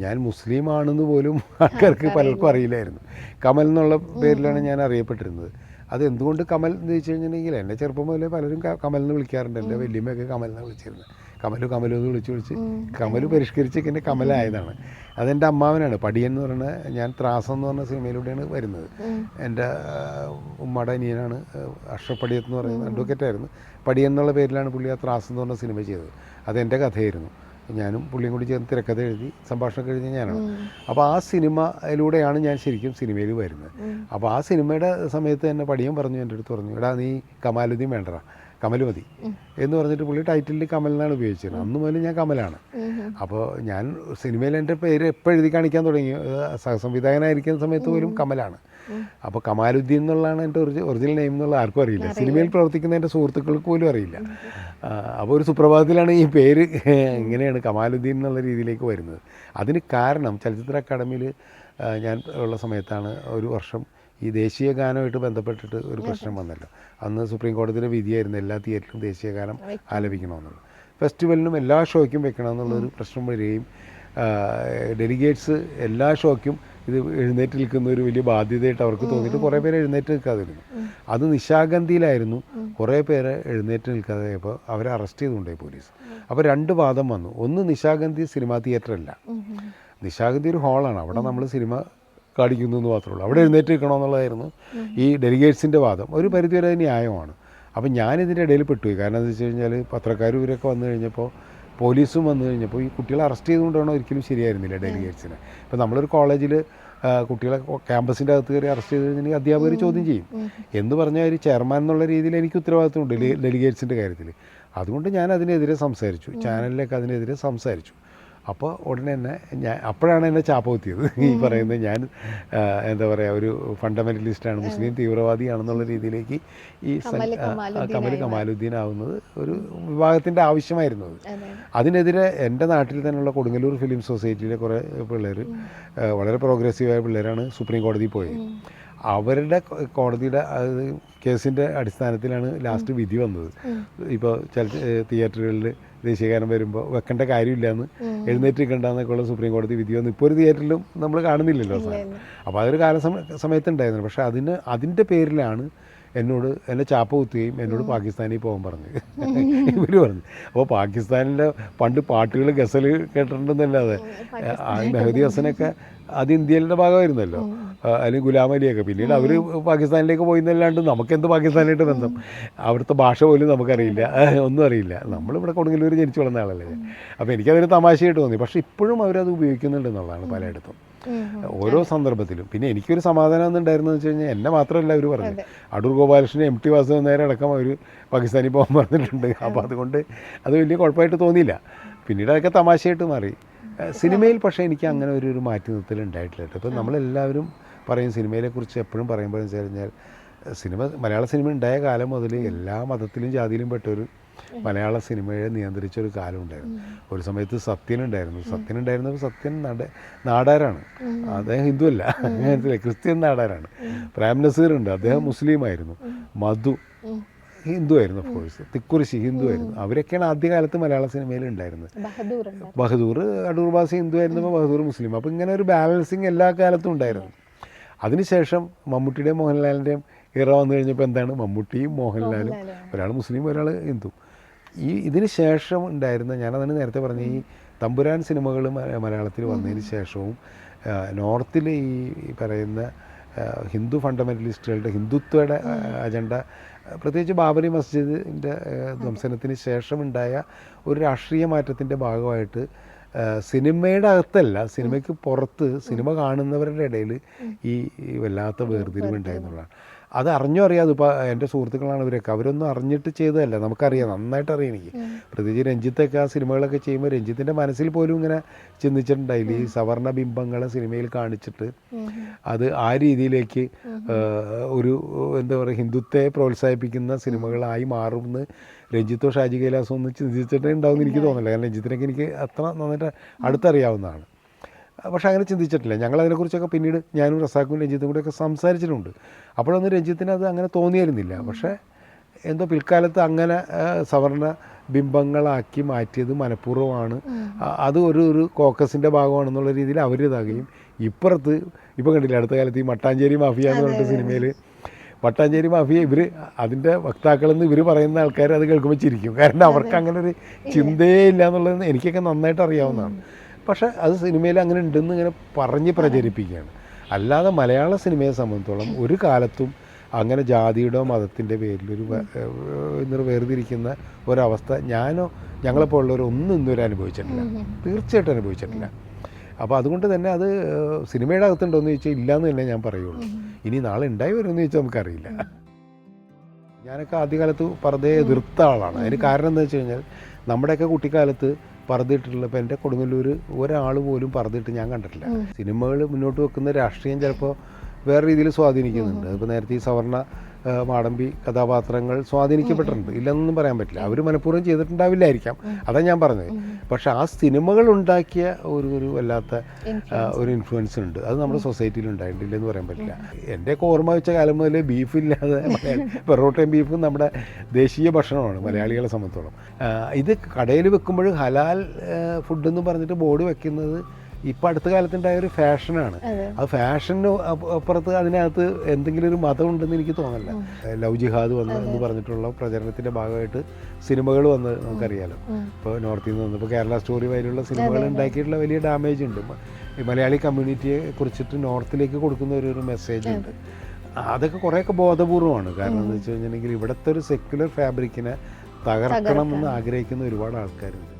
[SPEAKER 1] ഞാൻ മുസ്ലിം ആണെന്ന് പോലും ആൾക്കാർക്ക് പലർക്കും അറിയില്ലായിരുന്നു. കമൽ എന്നുള്ള പേരിലാണ് ഞാൻ അറിയപ്പെട്ടിരുന്നത്. അത് എന്തുകൊണ്ട് കമൽ എന്ന് ചോദിച്ചു കഴിഞ്ഞിട്ടുണ്ടെങ്കിൽ എന്നെ ചെറുപ്പം മുതലേ പലരും കമലെന്ന് കമൽ വിളിക്കാറുണ്ട്. എന്റെ വലിയമ്മയൊക്കെ കമലെന്ന് വിളിച്ചിരുന്നത് കമലു കമലു എന്ന് വിളിച്ച് വിളിച്ച് കമലു പരിഷ്കരിച്ച് എന്റെ കമലായതാണ്. അതെന്റെ അമ്മാവനാണ്. പടിയൻ എന്ന് പറയുന്നത് ഞാൻ ത്രാസം എന്ന് പറഞ്ഞ സിനിമയിലൂടെയാണ് വരുന്നത്. എന്റെ ഉമ്മയുടെ അനിയനാണ് അഷ്റഫ് എന്ന് പറയുന്നത് അഡ്വക്കേറ്റ് ആയിരുന്നു പടിയൻ എന്നുള്ള പേരിലാണ് പുള്ളി ആ ത്രാസം എന്ന് പറഞ്ഞ സിനിമ ചെയ്തത്. അതെന്റെ കഥയായിരുന്നു. ഞാനും പുള്ളിയും കൂടി ചേർന്ന് തിരക്കഥ എഴുതി സംഭാഷണം എഴുതിയ ഞാനാണ്. അപ്പോൾ ആ സിനിമയിലൂടെയാണ് ഞാൻ ശരിക്കും സിനിമയിൽ വരുന്നത്. അപ്പോൾ ആ സിനിമയുടെ സമയത്ത് തന്നെ പടിയൻ പറഞ്ഞു എന്റെ അടുത്ത് പറഞ്ഞു എടാ നീ കമാലുദ്ദീൻ വേണ്ടടാ കമൽ മതി എന്ന് പറഞ്ഞിട്ട് പുള്ളി ടൈറ്റിലിൽ കമൽ എന്നാണ് ഉപയോഗിച്ചത്. അന്ന് മുതൽ ഞാൻ കമലാണ്. അപ്പോൾ ഞാൻ സിനിമയിൽ എന്റെ പേര് എപ്പോൾ എഴുതി കാണിക്കാൻ തുടങ്ങി. സഹസംവിധായകനായിരിക്കുന്ന സമയത്ത് പോലും കമലാണ്. അപ്പോൾ കമാലുദ്ദീൻ എന്നുള്ളതാണ് എന്റെ ഒറിജിനൽ ഒറിജിനൽ നെയിം എന്നുള്ള ആർക്കും അറിയില്ല. സിനിമയിൽ പ്രവർത്തിക്കുന്ന എന്റെ സുഹൃത്തുക്കൾക്ക് പോലും അറിയില്ല. അപ്പോൾ ഒരു സുപ്രഭാതത്തിലാണ് ഈ പേര് ഇങ്ങനെയാണ് കമാലുദ്ദീൻ എന്നുള്ള രീതിയിലേക്ക് വരുന്നത്. അതിന് കാരണം ചലച്ചിത്ര അക്കാദമിയിൽ ഞാൻ ഉള്ള സമയത്താണ് ഒരു വർഷം ഈ ദേശീയ ഗാനമായിട്ട് ബന്ധപ്പെട്ടിട്ട് ഒരു പ്രശ്നം വന്നല്ലോ. അന്ന് സുപ്രീം കോടതിയിലെ വിധിയായിരുന്നു എല്ലാ തിയേറ്ററിലും ദേശീയ ഗാനം ആലപിക്കണമെന്നുള്ളത്. ഫെസ്റ്റിവലിനും എല്ലാ ഷോയ്ക്കും വെക്കണമെന്നുള്ളൊരു പ്രശ്നം വരികയും ഡെലിഗേറ്റ്സ് എല്ലാ ഷോയ്ക്കും ഇത് എഴുന്നേറ്റ് നിൽക്കുന്ന ഒരു വലിയ ബാധ്യതയായിട്ട് അവർക്ക് തോന്നിയിട്ട് കുറേ പേര് എഴുന്നേറ്റ് നിൽക്കാതിരുന്നു. അത് നിശാഗന്ധിയിലായിരുന്നു. കുറേ പേര് എഴുന്നേറ്റ് നിൽക്കാതെ അപ്പോൾ അവരെ അറസ്റ്റ് ചെയ്തുകൊണ്ടേ പോലീസ്. അപ്പോൾ രണ്ട് വാദം വന്നു. ഒന്ന് നിശാഗന്ധി സിനിമാ തിയേറ്റർ അല്ല നിശാഗന്ധി ഒരു ഹാളാണ്. അവിടെ നമ്മൾ സിനിമ കാണിക്കുന്നു എന്ന് മാത്രമേ ഉള്ളൂ. അവിടെ എഴുന്നേറ്റ് നിൽക്കണമെന്നുള്ളതായിരുന്നു ഈ ഡെലിഗേറ്റ്സിന്റെ വാദം. ഒരു പരിധിവരെ ന്യായമാണ്. അപ്പം ഞാനിതിന്റെ ഇടയിൽ പെട്ടുപോയി. കാരണം എന്താ വെച്ച് കഴിഞ്ഞാൽ പത്രക്കാരും ഇവരൊക്കെ വന്നു കഴിഞ്ഞപ്പോൾ പോലീസും വന്നു കഴിഞ്ഞപ്പോൾ ഈ കുട്ടികളെ അറസ്റ്റ് ചെയ്തുകൊണ്ടാണോ ഒരിക്കലും ശരിയായിരുന്നില്ല ഡെലിഗേറ്റ്സിനെ ഇപ്പം നമ്മളൊരു കോളേജിൽ കുട്ടികളെ ക്യാമ്പസിന്റെ അകത്ത് കയറി അറസ്റ്റ് ചെയ്ത് കഴിഞ്ഞാൽ അധ്യാപകർ ചോദ്യം ചെയ്യും. എന്ന് പറഞ്ഞാൽ ഒരു ചെയർമാൻ എന്നുള്ള രീതിയിൽ എനിക്ക് ഉത്തരവാദിത്വമുണ്ട് ഡെലിഗേറ്റ്സിന്റെ കാര്യത്തിൽ അതുകൊണ്ട് ഞാൻ അതിനെതിരെ സംസാരിച്ചു. ചാനലിലേക്ക് അതിനെതിരെ സംസാരിച്ചു. അപ്പോൾ ഉടനെ തന്നെ ഞാൻ അപ്പോഴാണ് എന്നെ ചാപ്പ കുത്തിയത്. ഈ പറയുന്നത് ഞാൻ എന്താ പറയുക ഒരു ഫണ്ടമെന്റലിസ്റ്റാണ് മുസ്ലിം തീവ്രവാദിയാണെന്നുള്ള രീതിയിലേക്ക് ഈ കമൽ കമാലുദ്ദീൻ ആവുന്നത് ഒരു വിഭാഗത്തിന്റെ ആവശ്യമായിരുന്നു അത്. അതിനെതിരെ എന്റെ നാട്ടിൽ തന്നെയുള്ള കൊടുങ്ങല്ലൂർ ഫിലിം സൊസൈറ്റിയിലെ കുറേ പിള്ളേർ വളരെ പ്രോഗ്രസീവായ പിള്ളേരാണ് സുപ്രീം കോടതിയിൽ പോയത്. അവരുടെ കോടതിയുടെ കേസിന്റെ അടിസ്ഥാനത്തിലാണ് ലാസ്റ്റ് വിധി വന്നത്. ഇപ്പോൾ ചില തിയേറ്ററുകളിൽ ദേശീയഗാനം വരുമ്പോൾ വെക്കേണ്ട കാര്യമില്ലെന്ന് എന്ന് എഴുന്നേറ്റ് നിൽക്കണ്ടെന്നൊക്കെ ഉള്ള സുപ്രീം കോടതി വിധി വന്നു. ഇപ്പോൾ ഒരു തിയേറ്ററിലും നമ്മൾ കാണുന്നില്ലല്ലോ സാർ. അപ്പോൾ അതൊരു കാല സമ- സമയത്തുണ്ടായിരുന്നു. പക്ഷേ അതിന് അതിന്റെ പേരിലാണ് എന്നോട് എന്നെ ചാപ്പ കുത്തുകയും എന്നോട് പാകിസ്ഥാനിൽ പോകാൻ പറഞ്ഞു. ഇവർ പറഞ്ഞു. അപ്പോൾ പാകിസ്ഥാനിലെ പണ്ട് പാട്ടുകൾ ഗസൽ കേട്ടിട്ടുണ്ടെന്നല്ലാതെ ആ മെഹദി ഹസനൊക്കെ അത് ഇന്ത്യയിലെ ഭാഗമായിരുന്നല്ലോ. അല്ലെങ്കിൽ ഗുലാം അലിയൊക്കെ. പിന്നീട് അവർ പാകിസ്ഥാനിലേക്ക് പോയിന്നല്ലാണ്ട് നമുക്കെന്ത് പാകിസ്ഥാനായിട്ട് ബന്ധം? അവിടുത്തെ ഭാഷ പോലും നമുക്കറിയില്ല. ഒന്നും അറിയില്ല. നമ്മളിവിടെ കൊടുങ്ങല്ലൂർ ജനിച്ചു വളർന്ന ആളല്ലേ. അപ്പോൾ എനിക്കതൊരു തമാശയായിട്ട് തോന്നി. പക്ഷേ ഇപ്പോഴും അവരത് ഉപയോഗിക്കുന്നുണ്ട് എന്നുള്ളതാണ് പലയിടത്തും. ഓരോ സന്ദർഭത്തിലും. പിന്നെ എനിക്കൊരു സമാധാനം എന്നുണ്ടായിരുന്നു വെച്ച് കഴിഞ്ഞാൽ എന്നെ മാത്രമല്ല അവർ പറഞ്ഞത്. അടൂർ ഗോപാലകൃഷ്ണൻ എം ടി വാസുദേവൻ നേരെ അടക്കം അവർ പാകിസ്ഥാനിൽ പോകാൻ പറഞ്ഞിട്ടുണ്ട്. അപ്പോൾ അതുകൊണ്ട് അത് വലിയ കുഴപ്പമായിട്ട് തോന്നിയില്ല. പിന്നീട് അതൊക്കെ തമാശയായിട്ട് മാറി. സിനിമയിൽ പക്ഷേ എനിക്ക് അങ്ങനെ ഒരു ഒരു മാറ്റി നിർത്തൽ ഉണ്ടായിട്ടില്ല കേട്ടോ. ഇപ്പം നമ്മളെല്ലാവരും പറയും സിനിമയെക്കുറിച്ച് എപ്പോഴും പറയുമ്പോഴെന്ന് വെച്ച് കഴിഞ്ഞാൽ സിനിമ മലയാള സിനിമ ഉണ്ടായ കാലം മുതൽ എല്ലാ മതത്തിലും ജാതിയിലും പെട്ടൊരു മലയാള സിനിമയെ നിയന്ത്രിച്ച ഒരു കാലം ഉണ്ടായിരുന്നു ഒരു സമയത്ത് സത്യൻ ഉണ്ടായിരുന്നു സത്യൻ ഉണ്ടായിരുന്നപ്പോൾ സത്യൻ നട നാടാരാണ്. അദ്ദേഹം ഹിന്ദു അല്ല അങ്ങനെ ക്രിസ്ത്യൻ നാടാരാണ്. പ്രേം നസീർ ഉണ്ട് അദ്ദേഹം മുസ്ലിം ആയിരുന്നു മധു ഹിന്ദു ആയിരുന്നു ഓഫ് കോഴ്സ് തിക്കുറിശി ഹിന്ദു ആയിരുന്നു അവരൊക്കെയാണ് ആദ്യകാലത്ത് മലയാള സിനിമയിൽ ഉണ്ടായിരുന്നത്.
[SPEAKER 2] ബഹദൂർ
[SPEAKER 1] അടൂർ ഹിന്ദു ആയിരുന്നപ്പോൾ ബഹദൂർ മുസ്ലിം. അപ്പോൾ ഇങ്ങനെ ഒരു ബാലൻസിങ് എല്ലാ കാലത്തും ഉണ്ടായിരുന്നു. അതിനുശേഷം മമ്മൂട്ടിയുടെയും മോഹൻലാലിന്റെയും ഇറ വന്നു കഴിഞ്ഞപ്പോൾ എന്താണ്? മമ്മൂട്ടിയും മോഹൻലാലും. ഒരാൾ മുസ്ലിം ഒരാൾ ഹിന്ദു. ഈ ഇതിന് ശേഷം ഉണ്ടായിരുന്ന ഞാനതിന് നേരത്തെ പറഞ്ഞ ഈ തമ്പുരാൻ സിനിമകൾ മലയാളത്തിൽ വന്നതിന് ശേഷവും നോർത്തിൽ ഈ പറയുന്ന ഹിന്ദു ഫണ്ടമെന്റലിസ്റ്റുകളുടെ ഹിന്ദുത്വയുടെ അജണ്ട പ്രത്യേകിച്ച് ബാബറി മസ്ജിദിന്റെ ധ്വംസനത്തിന് ശേഷം ഉണ്ടായ ഒരു രാഷ്ട്രീയ മാറ്റത്തിന്റെ ഭാഗമായിട്ട് സിനിമയുടെ അകത്തല്ല സിനിമയ്ക്ക് പുറത്ത് സിനിമ കാണുന്നവരുടെ ഇടയിൽ ഈ ഈ വല്ലാത്ത വേർതിരിവുണ്ടായെന്നുള്ളതാണ് അത് അറിഞ്ഞോ അറിയാതെ ഇപ്പോൾ എന്റെ സുഹൃത്തുക്കളാണ് ഇവരൊക്കെ. അവരൊന്നും അറിഞ്ഞിട്ട് ചെയ്തതല്ല. നമുക്കറിയാം. നന്നായിട്ട് അറിയാം എനിക്ക്. പ്രത്യേകിച്ച് രഞ്ജിത്തൊക്കെ ആ സിനിമകളൊക്കെ ചെയ്യുമ്പോൾ രഞ്ജിത്തിന്റെ മനസ്സിൽ പോലും ഇങ്ങനെ ചിന്തിച്ചിട്ടുണ്ടായില്ല. ഈ സവർണ ബിംബങ്ങളെ സിനിമയിൽ കാണിച്ചിട്ട് അത് ആ രീതിയിലേക്ക് ഒരു എന്താ പറയുക ഹിന്ദുത്തെ പ്രോത്സാഹിപ്പിക്കുന്ന സിനിമകളായി മാറുമെന്ന് രഞ്ജിത്തോ ഷാജി കൈലാസോ ഒന്നും ചിന്തിച്ചിട്ടേ ഉണ്ടാവും എനിക്ക് തോന്നില്ല കാരണം രഞ്ജിത്തിനൊക്കെ എനിക്ക് അത്ര നന്നായിട്ട് അടുത്തറിയാവുന്നതാണ്. പക്ഷെ അങ്ങനെ ചിന്തിച്ചിട്ടില്ല. ഞങ്ങൾ അതിനെക്കുറിച്ചൊക്കെ പിന്നീട് ഞാനും റസാഖും രഞ്ജിത്തും കൂടെയൊക്കെ സംസാരിച്ചിട്ടുണ്ട്. അപ്പോഴൊന്നും രഞ്ജിത്തിന് അത് അങ്ങനെ തോന്നിയിരുന്നില്ല പക്ഷേ എന്തോ പിൽക്കാലത്ത് അങ്ങനെ സവർണ ബിംബങ്ങളാക്കി മാറ്റിയത് മനഃപൂർവമാണ്. അത് ഒരു ഒരു കോക്കസിന്റെ ഭാഗമാണെന്നുള്ള രീതിയിൽ അവർ ഇതാകുകയും ഇപ്പുറത്ത് ഇപ്പം കണ്ടില്ല അടുത്ത കാലത്ത് ഈ മട്ടാഞ്ചേരി മാഫിയ എന്ന് പറഞ്ഞിട്ട് സിനിമയിൽ മട്ടാഞ്ചേരി മാഫിയ ഇവർ അതിന്റെ വക്താക്കളെന്ന് ഇവർ പറയുന്ന ആൾക്കാർ അത് കേൾക്കുമ്പോൾ ചിരിക്കും. കാരണം അവർക്ക് അങ്ങനെ ഒരു ചിന്തയേ ഇല്ല എന്നുള്ളത് എനിക്കൊക്കെ നന്നായിട്ട് അറിയാവുന്നതാണ്. പക്ഷേ അത് സിനിമയിൽ അങ്ങനെ ഉണ്ടെന്ന് ഇങ്ങനെ പറഞ്ഞ് പ്രചരിപ്പിക്കുകയാണ്. അല്ലാതെ മലയാള സിനിമയെ സംബന്ധിച്ചോളം ഒരു കാലത്തും അങ്ങനെ ജാതിയുടെ മതത്തിന്റെ പേരിൽ ഒരു വേ- ഏഹ് വേർതിരിക്കുന്ന ഒരവസ്ഥ ഞാനോ ഞങ്ങളെപ്പോലുള്ളവർ ഒന്നും ഇന്നുവരെ അനുഭവിച്ചിട്ടില്ല. തീർച്ചയായിട്ടും അനുഭവിച്ചിട്ടില്ല. അപ്പോൾ അതുകൊണ്ട് തന്നെ അത് സിനിമയുടെ അകത്തുണ്ടോ എന്ന് ചോദിച്ചാൽ ഇല്ലയെന്ന് തന്നെ ഞാൻ പറയുള്ളൂ. ഇനി നാളെ ഉണ്ടായി വരുമെന്ന് ചോദിച്ചാൽ നമുക്കറിയില്ല. ഞാനൊക്കെ ആദ്യകാലത്ത് പർദ്ദയെ എതിർത്ത ആളാണ്. അതിന് കാരണം എന്താ വെച്ച് കഴിഞ്ഞാൽ നമ്മുടെയൊക്കെ കുട്ടിക്കാലത്ത് പർദ്ദയിട്ടിട്ടുള്ള ഇപ്പം എന്റെ കൊടുങ്ങല്ലൂർ ഒരാൾ പോലും പറഞ്ഞിട്ട് ഞാൻ കണ്ടിട്ടില്ല. സിനിമകൾ മുന്നോട്ട് വെക്കുന്ന രാഷ്ട്രീയം ചിലപ്പോൾ വേറെ രീതിയിൽ സ്വാധീനിക്കുന്നുണ്ട്. ഇപ്പോൾ നേരത്തെ ഈ സവർണ മാടമ്പി കഥാപാത്രങ്ങൾ സ്വാധീനിക്കപ്പെട്ടിട്ടുണ്ട്. ഇല്ലെന്നൊന്നും പറയാൻ പറ്റില്ല. അവർ മനഃപൂർവം ചെയ്തിട്ടുണ്ടാവില്ലായിരിക്കാം. അതാണ് ഞാൻ പറഞ്ഞത്. പക്ഷെ ആ സിനിമകൾ ഉണ്ടാക്കിയ ഒരു ഒരു വല്ലാത്ത ഒരു ഇൻഫ്ലുവൻസ് ഉണ്ട്. അത് നമ്മുടെ സൊസൈറ്റിയിൽ ഉണ്ടായിട്ടില്ല എന്ന് പറയാൻ പറ്റില്ല. എന്റെയൊക്കെ ഓർമ്മ വെച്ച കാലം മുതൽ ബീഫില്ലാതെ പെറോട്ടയും ബീഫും നമ്മുടെ ദേശീയ ഭക്ഷണമാണ് മലയാളികളെ സംബന്ധിച്ചോളം. ഇത് കടയിൽ വെക്കുമ്പോൾ ഹലാൽ ഫുഡ് എന്ന് പറഞ്ഞിട്ട് ബോർഡ് വെക്കുന്നത് ഇപ്പം അടുത്ത കാലത്തുണ്ടായ ഒരു ഫാഷനാണ്.
[SPEAKER 2] ആ
[SPEAKER 1] അത് ഫാഷന് അപ്പുറത്ത് അതിനകത്ത് എന്തെങ്കിലും ഒരു മതം ഉണ്ടെന്ന് എനിക്ക് തോന്നില്ല ലവ് ജിഹാദ് വന്ന് എന്ന് പറഞ്ഞിട്ടുള്ള പ്രചരണത്തിന്റെ ഭാഗമായിട്ട് സിനിമകൾ വന്ന് നമുക്കറിയാലോ. ഇപ്പോൾ നോർത്തിൽ നിന്ന് വന്നപ്പോൾ കേരള സ്റ്റോറി വരെയുള്ള സിനിമകൾ ഉണ്ടാക്കിയിട്ടുള്ള വലിയ ഡാമേജ് ഉണ്ട്. മലയാളി കമ്മ്യൂണിറ്റിയെ കുറിച്ചിട്ട് നോർത്തിലേക്ക് കൊടുക്കുന്ന ഒരു ഒരു മെസ്സേജ് ഉണ്ട്. അതൊക്കെ കുറേയൊക്കെ ബോധപൂർവമാണ്. കാരണം എന്ന് വെച്ച് കഴിഞ്ഞിട്ടുണ്ടെങ്കിൽ ഇവിടുത്തെ ഒരു സെക്യുലർ ഫാബ്രിക്കിനെ തകർക്കണം എന്ന് ആഗ്രഹിക്കുന്ന ഒരുപാട് ആൾക്കാരുണ്ട്.